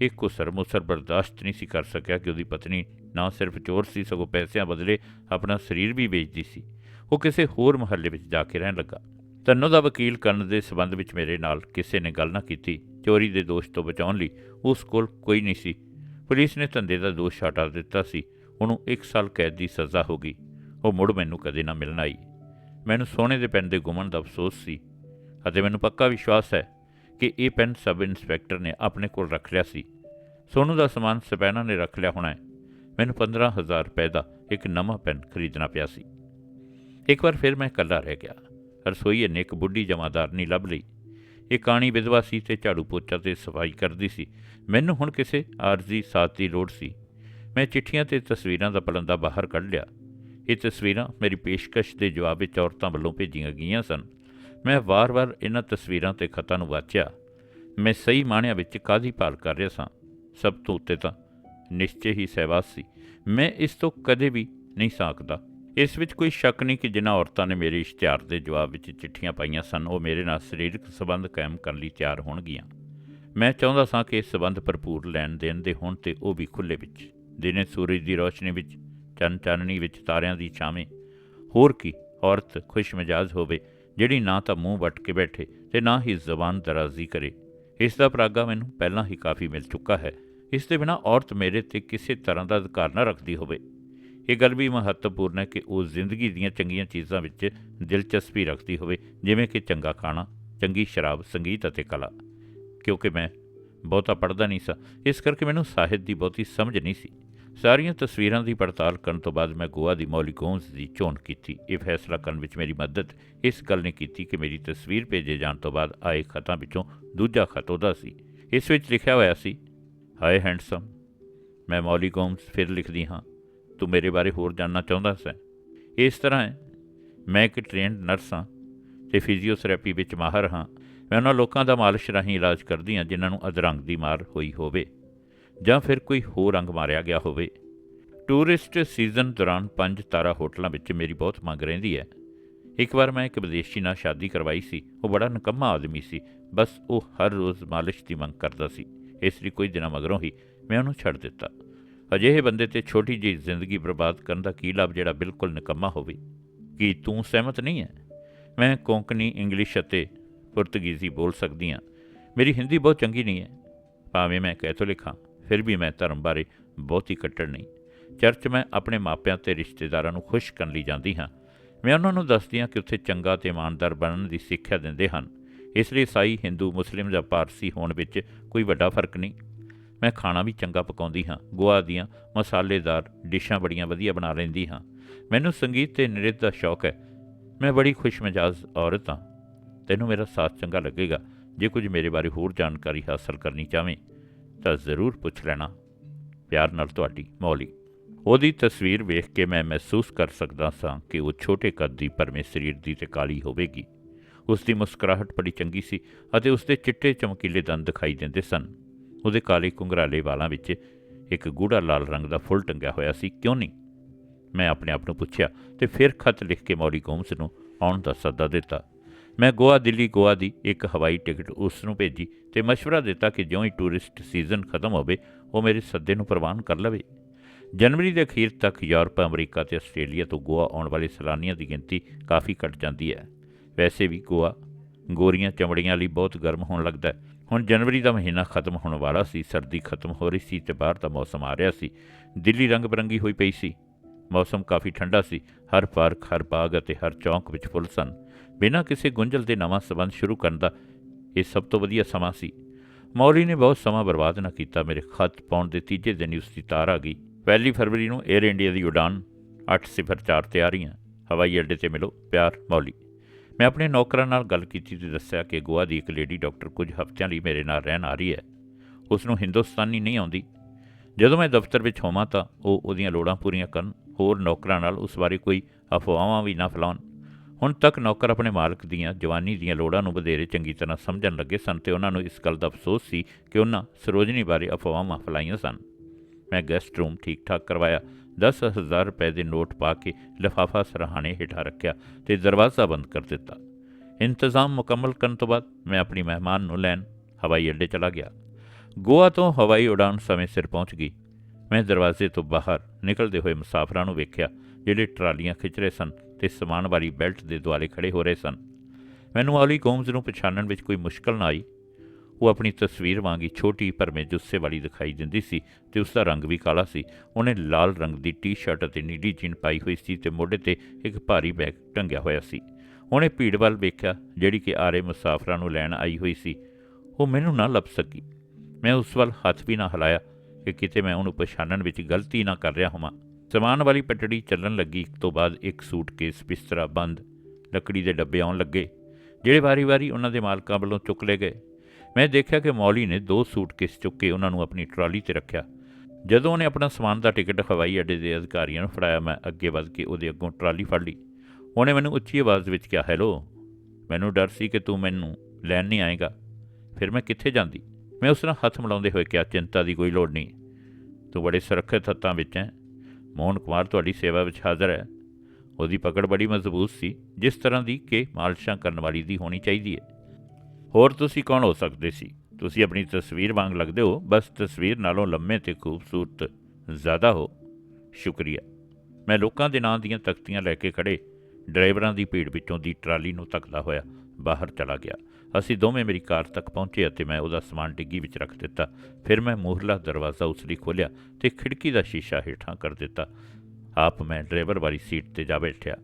Speaker 1: ਇੱਕ ਕੁਸਰ ਮੁਸਰ ਬਰਦਾਸ਼ਤ ਨਹੀਂ ਸੀ ਕਰ ਸਕਿਆ ਕਿ ਉਹਦੀ ਪਤਨੀ ਨਾ ਸਿਰਫ ਚੋਰ ਸੀ, ਸਗੋਂ ਪੈਸਿਆਂ ਬਦਲੇ ਆਪਣਾ ਸਰੀਰ ਵੀ ਵੇਚਦੀ ਸੀ। ਉਹ ਕਿਸੇ ਹੋਰ ਮਹੱਲੇ ਵਿੱਚ ਜਾ ਕੇ ਰਹਿਣ ਲੱਗਾ। ਤੰਨੋ ਦਾ ਵਕੀਲ ਕਰਨ ਦੇ ਸਬੰਧ ਵਿੱਚ ਮੇਰੇ ਨਾਲ ਕਿਸੇ ਨੇ ਗੱਲ ਨਾ ਕੀਤੀ। ਚੋਰੀ ਦੇ ਦੋਸ਼ ਤੋਂ ਬਚਾਉਣ ਲਈ ਉਸ ਕੋਲ ਕੋਈ ਨਹੀਂ ਸੀ। ਪੁਲਿਸ ਨੇ ਧੰਦੇ ਦਾ ਦੋਸ਼ ਹਟਾ ਦਿੱਤਾ ਸੀ। ਉਹਨੂੰ 1 ਸਾਲ ਕੈਦ ਦੀ ਸਜ਼ਾ ਹੋ ਗਈ। ਉਹ ਮੁੜ ਮੈਨੂੰ ਕਦੇ ਨਾ ਮਿਲਣ ਆਈ। ਮੈਨੂੰ ਸੋਨੇ ਦੇ ਪੈਨ ਦੇ ਗੁੰਮਣ ਦਾ ਅਫਸੋਸ ਸੀ ਅਤੇ ਮੈਨੂੰ ਪੱਕਾ ਵਿਸ਼ਵਾਸ ਹੈ ਕਿ ਇਹ ਪੈਨ ਸਬ ਇੰਸਪੈਕਟਰ ਨੇ ਆਪਣੇ ਕੋਲ ਰੱਖ ਲਿਆ ਸੀ। ਸੋਨੂੰ ਦਾ ਸਮਾਨ ਸਪੈਨਾ ਨੇ ਰੱਖ ਲਿਆ ਹੋਣਾ ਹੈ। ਮੈਨੂੰ 15000 ਰੁਪਏ ਦਾ ਇੱਕ ਨਵਾਂ ਪੈਨ ਖਰੀਦਣਾ ਪਿਆ ਸੀ। ਇੱਕ ਵਾਰ ਫਿਰ ਮੈਂ ਇਕੱਲਾ ਰਹਿ ਗਿਆ। ਰਸੋਈਏ ਨੇ ਇੱਕ ਬੁੱਢੀ ਜਮਾਦਾਰਨੀ ਲੱਭ ਲਈ। ਇਹ ਕਾਣੀ ਵਿਧਵਾ ਸੀ ਤੇ ਝਾੜੂ ਪੋਚਾ ਤੇ ਸਫ਼ਾਈ ਕਰਦੀ ਸੀ। ਮੈਨੂੰ ਹੁਣ ਕਿਸੇ ਆਰਜ਼ੀ ਸਾਥ ਦੀ ਲੋੜ ਸੀ। ਮੈਂ ਚਿੱਠੀਆਂ ਤੇ ਤਸਵੀਰਾਂ ਦਾ ਪਲੰਦਾ ਬਾਹਰ ਕੱਢ ਲਿਆ। ਇਹ ਤਸਵੀਰਾਂ ਮੇਰੀ ਪੇਸ਼ਕਸ਼ ਦੇ ਜਵਾਬ ਵਿੱਚ ਔਰਤਾਂ ਵੱਲੋਂ ਭੇਜੀਆਂ ਗਈਆਂ ਸਨ। ਮੈਂ ਵਾਰ-ਵਾਰ ਇਹਨਾਂ ਤਸਵੀਰਾਂ ਤੇ ਖਤਾਂ ਨੂੰ ਵਾਚਿਆ। ਮੈਂ ਸਹੀ ਮਾਣਿਆਂ ਵਿੱਚ ਕਾਦੀ ਭਾਲ ਕਰ ਰਿਹਾ ਸਾਂ? ਸਭ ਤੋਂ ਉੱਤੇ ਤਾਂ ਨਿਸ਼ਚੈ ਹੀ ਸਹਿਵਾਸ ਸੀ। ਮੈਂ ਇਸ ਤੋਂ ਕਦੇ ਵੀ ਨਹੀਂ ਸਕਦਾ। ਇਸ ਵਿੱਚ ਕੋਈ ਸ਼ੱਕ ਨਹੀਂ ਕਿ ਜਿਨ੍ਹਾਂ ਔਰਤਾਂ ਨੇ ਮੇਰੇ ਇਸ਼ਤਿਹਾਰ ਦੇ ਜਵਾਬ ਵਿੱਚ ਚਿੱਠੀਆਂ ਪਾਈਆਂ ਸਨ, ਉਹ ਮੇਰੇ ਨਾਲ ਸਰੀਰਕ ਸੰਬੰਧ ਕਾਇਮ ਕਰਨ ਲਈ ਤਿਆਰ ਹੋਣਗੀਆਂ। ਮੈਂ ਚਾਹੁੰਦਾ ਸਾਂ ਕਿ ਇਹ ਸੰਬੰਧ ਭਰਪੂਰ ਲੈਣ ਦੇਣ ਦੇ ਹੋਣ ਤੇ ਉਹ ਵੀ ਖੁੱਲੇ ਵਿੱਚ। ਦਿਨੇ ਸੂਰਜ ਦੀ ਰੋਸ਼ਨੀ ਵਿੱਚ ਚੰਨ ਚਾਨਣੀ ਵਿੱਚ ਤਾਰਿਆਂ ਦੀ ਛਾਵੇਂ। ਹੋਰ ਕੀ, ਔਰਤ ਖੁਸ਼ ਮਿਜਾਜ਼ ਹੋਵੇ, ਜਿਹੜੀ ਨਾ ਤਾਂ ਮੂੰਹ ਵੱਟ ਕੇ ਬੈਠੇ ਤੇ ਨਾ ਹੀ ਜ਼ਬਾਨ ਦਰਾਜ਼ੀ ਕਰੇ। ਇਸ ਦਾ ਪ੍ਰਾਗਾ ਮੈਨੂੰ ਪਹਿਲਾਂ ਹੀ ਕਾਫੀ ਮਿਲ ਚੁੱਕਾ ਹੈ। ਇਸ ਦੇ ਬਿਨਾ ਔਰਤ ਮੇਰੇ ਤੇ ਕਿਸੇ ਤਰ੍ਹਾਂ ਦਾ ਅਧਿਕਾਰ ਨਾ ਰੱਖਦੀ ਹੋਵੇ। ਇਹ ਗੱਲ ਵੀ ਮਹੱਤਵਪੂਰਨ ਹੈ ਕਿ ਉਹ ਜ਼ਿੰਦਗੀ ਦੀਆਂ ਚੰਗੀਆਂ ਚੀਜ਼ਾਂ ਵਿੱਚ ਦਿਲਚਸਪੀ ਰੱਖਦੀ ਹੋਵੇ, ਜਿਵੇਂ ਕਿ ਚੰਗਾ ਖਾਣਾ, ਚੰਗੀ ਸ਼ਰਾਬ, ਸੰਗੀਤ ਅਤੇ ਕਲਾ। ਕਿਉਂਕਿ ਮੈਂ ਬਹੁਤਾ ਪੜ੍ਹਦਾ ਨਹੀਂ ਸਾਂ, ਇਸ ਕਰਕੇ ਮੈਨੂੰ ਸਾਹਿਤ ਦੀ ਬਹੁਤੀ ਸਮਝ ਨਹੀਂ ਸੀ। ਸਾਰੀਆਂ ਤਸਵੀਰਾਂ ਦੀ ਪੜਤਾਲ ਕਰਨ ਤੋਂ ਬਾਅਦ ਮੈਂ ਗੋਆ ਦੀ ਮੌਲੀ ਗੋਂਜ਼ ਦੀ ਚੋਣ ਕੀਤੀ। ਇਹ ਫੈਸਲਾ ਕਰਨ ਵਿੱਚ ਮੇਰੀ ਮਦਦ ਇਸ ਗੱਲ ਨੇ ਕੀਤੀ ਕਿ ਮੇਰੀ ਤਸਵੀਰ ਭੇਜੇ ਜਾਣ ਤੋਂ ਬਾਅਦ ਆਏ ਖਤਾਂ ਵਿੱਚੋਂ ਦੂਜਾ ਖਤ ਉਹਦਾ ਸੀ। ਇਸ ਵਿੱਚ ਲਿਖਿਆ ਹੋਇਆ ਸੀ, ਹਾਏ ਹੈਂਡਸਮ, ਮੈਂ ਮੌਲੀ ਗੋਮਸ ਫਿਰ ਲਿਖਦੀ ਹਾਂ। ਤੂੰ ਮੇਰੇ ਬਾਰੇ ਹੋਰ ਜਾਣਨਾ ਚਾਹੁੰਦਾ ਸੈਂ? ਇਸ ਤਰ੍ਹਾਂ ਹੈ, ਮੈਂ ਇੱਕ ਟ੍ਰੇਨਡ ਨਰਸ ਹਾਂ ਤੇ ਫਿਜ਼ੀਓਥੈਰੇਪੀ ਵਿੱਚ ਮਾਹਰ ਹਾਂ। ਮੈਂ ਉਹਨਾਂ ਲੋਕਾਂ ਦਾ ਮਾਲਿਸ਼ ਰਾਹੀਂ ਇਲਾਜ ਕਰਦੀ ਹਾਂ ਜਿਨ੍ਹਾਂ ਨੂੰ ਅਧਰੰਗ ਦੀ ਮਾਰ ਹੋਈ ਹੋਵੇ। ਜਾਂ ਫਿਰ ਕੋਈ ਹੋਰ ਅੰਗ ਮਾਰਿਆ ਗਿਆ ਹੋਵੇ। ਟੂਰਿਸਟ ਸੀਜ਼ਨ ਦੌਰਾਨ ਪੰਜ ਤਾਰਾ ਹੋਟਲਾਂ ਵਿੱਚ ਮੇਰੀ ਬਹੁਤ ਮੰਗ ਰਹਿੰਦੀ ਹੈ। ਇੱਕ ਵਾਰ ਮੈਂ ਇੱਕ ਵਿਦੇਸ਼ੀ ਨਾਲ ਸ਼ਾਦੀ ਕਰਵਾਈ ਸੀ, ਉਹ ਬੜਾ ਨਕੰਮਾ ਆਦਮੀ ਸੀ, ਬਸ ਉਹ ਹਰ ਰੋਜ਼ ਮਾਲਿਸ਼ ਦੀ ਮੰਗ ਕਰਦਾ ਸੀ, ਇਸ ਲਈ ਕੁਝ ਦਿਨਾਂ ਮਗਰੋਂ ਹੀ ਮੈਂ ਉਹਨੂੰ ਛੱਡ ਦਿੱਤਾ। ਅਜਿਹੇ ਬੰਦੇ ਤੇ ਛੋਟੀ ਜਿਹੀ ਜ਼ਿੰਦਗੀ ਬਰਬਾਦ ਕਰਨ ਦਾ ਕੀ ਲਾਭ ਜਿਹੜਾ ਬਿਲਕੁਲ ਨਿਕੰਮਾ ਹੋਵੇ? ਕੀ ਤੂੰ ਸਹਿਮਤ ਨਹੀਂ ਹੈ? ਮੈਂ ਕੋਂਕਣੀ, ਇੰਗਲਿਸ਼ ਅਤੇ ਪੁਰਤਗੀਜ਼ੀ ਬੋਲ ਸਕਦੀ ਹਾਂ। ਮੇਰੀ ਹਿੰਦੀ ਬਹੁਤ ਚੰਗੀ ਨਹੀਂ ਹੈ। ਭਾਵੇਂ ਮੈਂ ਕੈਥੋਲਿਕ ਹਾਂ। ਫਿਰ ਵੀ ਮੈਂ ਧਰਮ ਬਾਰੇ ਬਹੁਤੀ ਕੱਟੜ ਨਹੀਂ। ਚਰਚ ਮੈਂ ਆਪਣੇ ਮਾਪਿਆਂ ਤੇ ਰਿਸ਼ਤੇਦਾਰਾਂ ਨੂੰ ਖੁਸ਼ ਕਰਨ ਲਈ ਜਾਂਦੀ ਹਾਂ। ਮੈਂ ਉਹਨਾਂ ਨੂੰ ਦੱਸਦੀ ਹਾਂ ਕਿ ਉੱਥੇ ਚੰਗਾ ਤੇ ਇਮਾਨਦਾਰ ਬਣਨ ਦੀ ਸਿੱਖਿਆ ਦਿੰਦੇ ਹਨ। ਇਸ ਲਈ ਈਸਾਈ ਹਿੰਦੂ, ਮੁਸਲਿਮ ਜਾਂ ਪਾਰਸੀ ਹੋਣ ਵਿੱਚ ਕੋਈ ਵੱਡਾ ਫ਼ਰਕ ਨਹੀਂ। ਮੈਂ ਖਾਣਾ ਵੀ ਚੰਗਾ ਪਕਾਉਂਦੀ ਹਾਂ, ਗੋਆ ਦੀਆਂ ਮਸਾਲੇਦਾਰ ਡਿਸ਼ਾਂ ਬੜੀਆਂ ਵਧੀਆ ਬਣਾ ਲੈਂਦੀ ਹਾਂ। ਮੈਨੂੰ ਸੰਗੀਤ ਤੇ ਨ੍ਰਿਤ ਦਾ ਸ਼ੌਕ ਹੈ। ਮੈਂ ਬੜੀ ਖੁਸ਼ਮਿਜਾਜ਼ ਔਰਤ ਹਾਂ। ਤੈਨੂੰ ਮੇਰਾ ਸਾਥ ਚੰਗਾ ਲੱਗੇਗਾ ਜੇ ਕੁਝ ਮੇਰੇ ਬਾਰੇ ਹੋਰ ਜਾਣਕਾਰੀ ਹਾਸਲ ਕਰਨੀ ਚਾਹਵੇਂ। ਤਾਂ ਜ਼ਰੂਰ ਪੁੱਛ ਲੈਣਾ। ਪਿਆਰ ਨਾਲ ਤੁਹਾਡੀ ਮੌਲੀ। ਉਹਦੀ ਤਸਵੀਰ ਵੇਖ ਕੇ ਮੈਂ ਮਹਿਸੂਸ ਕਰ ਸਕਦਾ ਸਾਂ ਕਿ ਉਹ ਛੋਟੇ ਕੱਦ ਦੀ ਪਰ ਸਰੀਰ ਦੀ ਤੇ ਕਾਲੀ ਹੋਵੇਗੀ। ਉਸ ਦੀ ਮੁਸਕਰਾਹਟ ਬੜੀ ਚੰਗੀ ਸੀ ਅਤੇ ਉਸ ਦੇ ਚਿੱਟੇ ਚਮਕੀਲੇ ਦੰਦ ਦਿਖਾਈ ਦਿੰਦੇ ਸਨ। ਉਹਦੇ ਕਾਲੇ ਕੁੰਗਰਾਲੇ ਵਾਲਾਂ ਵਿੱਚ ਇੱਕ ਗੂੜਾ ਲਾਲ ਰੰਗ ਦਾ ਫੁੱਲ ਟੰਗਿਆ ਹੋਇਆ ਸੀ। ਕਿਉਂ ਨਹੀਂ? ਮੈਂ ਆਪਣੇ ਆਪ ਨੂੰ ਪੁੱਛਿਆ ਤੇ ਫਿਰ ਖਤ ਲਿਖ ਕੇ ਮੌਲੀ ਗੋਮਸ ਨੂੰ ਆਉਣ ਦਾ ਸੱਦਾ ਦਿੱਤਾ। ਮੈਂ ਗੋਆ ਦਿੱਲੀ ਗੋਆ ਦੀ ਇੱਕ ਹਵਾਈ ਟਿਕਟ ਉਸ ਨੂੰ ਭੇਜੀ ਤੇ مشਵਰਾ ਦਿੱਤਾ ਕਿ ਜਿਉਂ ਹੀ ਟੂਰਿਸਟ ਸੀਜ਼ਨ ਖਤਮ ਹੋਵੇ, ਉਹ ਮੇਰੇ ਸੱਦੇ ਨੂੰ ਪ੍ਰਵਾਨ ਕਰ ਲਵੇ। ਜਨਵਰੀ ਦੇ ਅਖੀਰ ਤੱਕ ਯੂਰਪ, ਅਮਰੀਕਾ ਤੇ ਆਸਟ੍ਰੇਲੀਆ ਤੋਂ ਗੋਆ ਆਉਣ ਵਾਲੇ ਸੈਲਾਨੀਆਂ ਦੀ ਗਿਣਤੀ ਕਾਫੀ ਘਟ ਜਾਂਦੀ ਹੈ। ਵੈਸੇ ਵੀ ਗੋਆ ਗੋਰੀਆਂ ਚਮੜੀਆਂ ਲਈ ਬਹੁਤ ਗਰਮ ਹੋਣ ਲੱਗਦਾ ਹੈ। ਹੁਣ ਜਨਵਰੀ ਦਾ ਮਹੀਨਾ ਖਤਮ ਹੋਣ ਵਾਲਾ ਸੀ, ਸਰਦੀ ਖਤਮ ਹੋ ਰਹੀ ਸੀ ਤੇ ਬਾਹਰ ਦਾ ਮੌਸਮ ਆ ਰਿਹਾ ਸੀ। ਦਿੱਲੀ ਰੰਗ ਬਰੰਗੀ ਹੋਈ ਪਈ ਸੀ। ਮੌਸਮ ਕਾਫੀ ਠੰਡਾ ਸੀ। ਹਰ ਪਾਰਕ, ਹਰ ਬਾਗ ਅਤੇ ਹਰ ਚੌਂਕ ਵਿੱਚ ਫੁੱਲ ਸਨ। ਬਿਨਾਂ ਕਿਸੇ ਗੁੰਝਲ ਦੇ ਨਵਾਂ ਸਬੰਧ ਸ਼ੁਰੂ ਕਰਨ ਦਾ ਇਹ ਸਭ ਤੋਂ ਵਧੀਆ ਸਮਾਂ ਸੀ। ਮੌਲੀ ਨੇ ਬਹੁਤ ਸਮਾਂ ਬਰਬਾਦ ਨਾ ਕੀਤਾ। ਮੇਰੇ ਖਤ ਪਾਉਣ ਦੇ ਤੀਜੇ ਦਿਨ ਹੀ ਉਸ ਦੀ ਤਾਰ ਆ ਗਈ। ਪਹਿਲੀ ਫਰਵਰੀ ਨੂੰ 에ਅਰ ਇੰਡੀਆ ਦੀ ਉਡਾਨ 804 ਤੇ ਆ ਰਹੀਆਂ। ਹਵਾਈ ਅੱਡੇ ਤੇ ਮਿਲੋ। ਪਿਆਰ, ਮੌਲੀ। ਮੈਂ ਆਪਣੇ ਨੌਕਰਾਂ ਨਾਲ ਗੱਲ ਕੀਤੀ ਤੇ ਦੱਸਿਆ ਕਿ ਗੋਆ ਦੀ ਇੱਕ ਲੇਡੀ ਡਾਕਟਰ ਕੁਝ ਹਫ਼ਤਿਆਂ ਲਈ ਮੇਰੇ ਨਾਲ ਰਹਿਣ ਆ ਰਹੀ ਹੈ। ਉਸ ਨੂੰ ਹਿੰਦੁਸਤਾਨੀ ਨਹੀਂ ਆਉਂਦੀ। ਜਦੋਂ ਮੈਂ ਦਫ਼ਤਰ ਵਿੱਚ ਹੋਵਾਂ ਤਾਂ ਉਹ ਉਹਦੀਆਂ ਲੋੜਾਂ ਪੂਰੀਆਂ ਕਰਨ। ਹੋਰ ਨੌਕਰਾਂ ਨਾਲ ਉਸ ਬਾਰੇ ਕੋਈ ਅਫਵਾਹਾਂ ਵੀ ਨਾ ਫੈਲਾਉਣ। ਹੁਣ ਤੱਕ ਨੌਕਰ ਆਪਣੇ ਮਾਲਕ ਦੀਆਂ ਜਵਾਨੀ ਦੀਆਂ ਲੋੜਾਂ ਨੂੰ ਵਧੇਰੇ ਚੰਗੀ ਤਰ੍ਹਾਂ ਸਮਝਣ ਲੱਗੇ ਸਨ ਤੇ ਉਹਨਾਂ ਨੂੰ ਇਸ ਗੱਲ ਦਾ ਅਫਸੋਸ ਸੀ ਕਿ ਉਹਨਾਂ ਸਰੋਜਨੀ ਬਾਰੇ ਅਫਵਾਹਾਂ ਫੈਲਾਈਆਂ ਸਨ। ਮੈਂ ਗੈਸਟ ਰੂਮ ਠੀਕ ਠਾਕ ਕਰਵਾਇਆ 10000 ਰੁਪਏ ਦੇ ਨੋਟ ਪਾ ਕੇ ਲਿਫਾਫਾ ਸਰਹਾਣੇ ਹੇਠਾਂ ਰੱਖਿਆ ਤੇ ਦਰਵਾਜ਼ਾ ਬੰਦ ਕਰ ਦਿੱਤਾ। ਇੰਤਜ਼ਾਮ ਮੁਕੰਮਲ ਕਰਨ ਤੋਂ ਬਾਅਦ ਮੈਂ ਆਪਣੀ ਮਹਿਮਾਨ ਨੂੰ ਲੈਣ ਹਵਾਈ ਅੱਡੇ ਚਲਾ ਗਿਆ। ਗੋਆ ਤੋਂ ਹਵਾਈ ਉਡਾਨ ਸਮੇਂ ਸਿਰ ਪਹੁੰਚ ਗਈ। ਮੈਂ ਦਰਵਾਜ਼ੇ ਤੋਂ ਬਾਹਰ ਨਿਕਲਦੇ ਹੋਏ ਮੁਸਾਫਰਾਂ ਨੂੰ ਵੇਖਿਆ, ਜਿਹੜੇ ਟਰਾਲੀਆਂ ਖਿੱਚ ਰਹੇ ਸਨ। ਤੇ ਸਮਾਨ ਵਾਲੀ ਬੈਲਟ ਦੇ ਦੁਆਲੇ ਖੜੇ ਹੋ ਰਹੇ ਸਨ। ਮੈਨੂੰ ਔਲੀ ਗੋਮਜ਼ ਨੂੰ ਪਛਾਣਨ ਵਿੱਚ ਕੋਈ ਮੁਸ਼ਕਲ ਨਾ ਆਈ। ਉਹ ਆਪਣੀ ਤਸਵੀਰ ਵਾਂਗੀ ਛੋਟੀ ਭਰਮੇ ਜੁੱਸੇ ਵਾਲੀ ਦਿਖਾਈ ਦਿੰਦੀ ਸੀ ਤੇ ਉਸ ਦਾ ਰੰਗ ਵੀ ਕਾਲਾ ਸੀ। ਉਹਨੇ ਲਾਲ ਰੰਗ ਦੀ ਟੀ-ਸ਼ਰਟ ਅਤੇ ਨੀਲੀ ਜੀਨ ਪਾਈ ਹੋਈ ਸੀ ਤੇ ਮੋਢੇ ਤੇ ਇੱਕ ਭਾਰੀ ਬੈਗ ਟੰਗਿਆ ਹੋਇਆ ਸੀ। ਉਹਨੇ ਭੀੜ ਵੱਲ ਵੇਖਿਆ, ਜਿਹੜੀ ਕਿ ਆਰੇ ਮੁਸਾਫਰਾਂ ਨੂੰ ਲੈਣ ਆਈ ਹੋਈ ਸੀ। ਉਹ ਮੈਨੂੰ ਨਾ ਲੱਭ ਸਕੀ। ਮੈਂ ਉਸ ਵੱਲ ਹੱਥ ਵੀ ਨਾ ਹਿਲਾਇਆ ਕਿ ਕਿਤੇ ਮੈਂ ਉਹਨੂੰ ਪਛਾਣਨ ਵਿੱਚ ਗਲਤੀ ਨਾ ਕਰ ਰਿਹਾ ਹੋਵਾਂ। ਸਮਾਨ ਵਾਲੀ ਪਟੜੀ ਚੱਲਣ ਲੱਗੀ। ਇੱਕ ਤੋਂ ਬਾਅਦ ਇੱਕ ਸੂਟਕੇਸ ਬਿਸਤਰਾ ਬੰਦ, ਲੱਕੜੀ ਦੇ ਡੱਬੇ ਆਉਣ ਲੱਗੇ, ਜਿਹੜੇ ਵਾਰੀ-ਵਾਰੀ ਉਹਨਾਂ ਦੇ ਮਾਲਕਾਂ ਵੱਲੋਂ ਚੁੱਕ ਲਏ ਗਏ। ਮੈਂ ਦੇਖਿਆ ਕਿ ਮੌਲੀ ਨੇ ਦੋ ਸੂਟਕੇਸ ਚੁੱਕ ਕੇ ਉਹਨਾਂ ਨੂੰ ਆਪਣੀ ਟਰਾਲੀ ਤੇ ਰੱਖਿਆ। ਜਦੋਂ ਉਹਨੇ ਆਪਣਾ ਸਮਾਨ ਦਾ ਟਿਕਟ ਹਵਾਈ ਅੱਡੇ ਦੇ ਅਧਿਕਾਰੀਆਂ ਨੂੰ ਫੜਾਇਆ, ਮੈਂ ਅੱਗੇ ਵੱਧ ਕੇ ਉਹਦੇ ਅੱਗੋਂ ਟਰਾਲੀ ਫੜ ਲਈ। ਉਹਨੇ ਮੈਨੂੰ ਉੱਚੀ ਆਵਾਜ਼ ਵਿੱਚ ਕਿਹਾ, ਹੈਲੋ, ਮੈਨੂੰ ਡਰ ਸੀ ਕਿ ਤੂੰ ਮੈਨੂੰ ਲੈਣ ਨਹੀਂ ਆਏਗਾ। ਫਿਰ ਮੈਂ ਕਿੱਥੇ ਜਾਂਦੀ? ਮੈਂ ਉਸ ਨਾਲ ਹੱਥ ਮਿਲਾਉਂਦੇ ਹੋਏ ਕਿਹਾ, ਚਿੰਤਾ ਦੀ ਕੋਈ ਲੋੜ ਨਹੀਂ। ਤੂੰ ਬੜੇ ਸੁਰੱਖਿਅਤ ਹੱਥਾਂ ਵਿੱਚ ਹੈ। ਮੋਹਨ ਕੁਮਾਰ ਤੁਹਾਡੀ ਸੇਵਾ ਵਿੱਚ ਹਾਜ਼ਰ ਹੈ। ਉਹਦੀ ਪਕੜ ਬੜੀ ਮਜ਼ਬੂਤ ਸੀ, ਜਿਸ ਤਰ੍ਹਾਂ ਦੀ ਕਿ ਮਾਲਸ਼ਾਂ ਕਰਨ ਵਾਲੀ ਦੀ ਹੋਣੀ ਚਾਹੀਦੀ ਹੈ। ਹੋਰ ਤੁਸੀਂ ਕੌਣ ਹੋ ਸਕਦੇ ਸੀ? ਤੁਸੀਂ ਆਪਣੀ ਤਸਵੀਰ ਵਾਂਗ ਲੱਗਦੇ ਹੋ, ਬਸ ਤਸਵੀਰ ਨਾਲੋਂ ਲੰਮੇ ਤੇ ਖੂਬਸੂਰਤ ਜ਼ਿਆਦਾ ਹੋ। ਸ਼ੁਕਰੀਆ। ਮੈਂ ਲੋਕਾਂ ਦੇ ਨਾਂ ਦੀਆਂ ਤਖਤੀਆਂ ਲੈ ਕੇ ਖੜੇ ਡਰਾਈਵਰਾਂ ਦੀ ਭੀੜ ਵਿੱਚੋਂ ਦੀ ਟਰਾਲੀ ਨੂੰ ਧੱਕਦਾ ਹੋਇਆ ਬਾਹਰ ਚਲਾ ਗਿਆ। ਅਸੀਂ ਦੋਵੇਂ ਮੇਰੀ ਕਾਰ ਤੱਕ ਪਹੁੰਚੇ ਅਤੇ ਮੈਂ ਉਹਦਾ ਸਮਾਨ ਡਿੱਗੀ ਵਿੱਚ ਰੱਖ ਦਿੱਤਾ। ਫਿਰ ਮੈਂ ਮੂਹਰਲਾ ਦਰਵਾਜ਼ਾ ਉਸ ਲਈ ਖੋਲ੍ਹਿਆ ਤੇ ਖਿੜਕੀ ਦਾ ਸ਼ੀਸ਼ਾ ਹੇਠਾਂ ਕਰ ਦਿੱਤਾ। ਆਪ ਮੈਂ ਡਰਾਈਵਰ ਵਾਲੀ ਸੀਟ ਤੇ ਜਾ ਬੈਠਿਆ।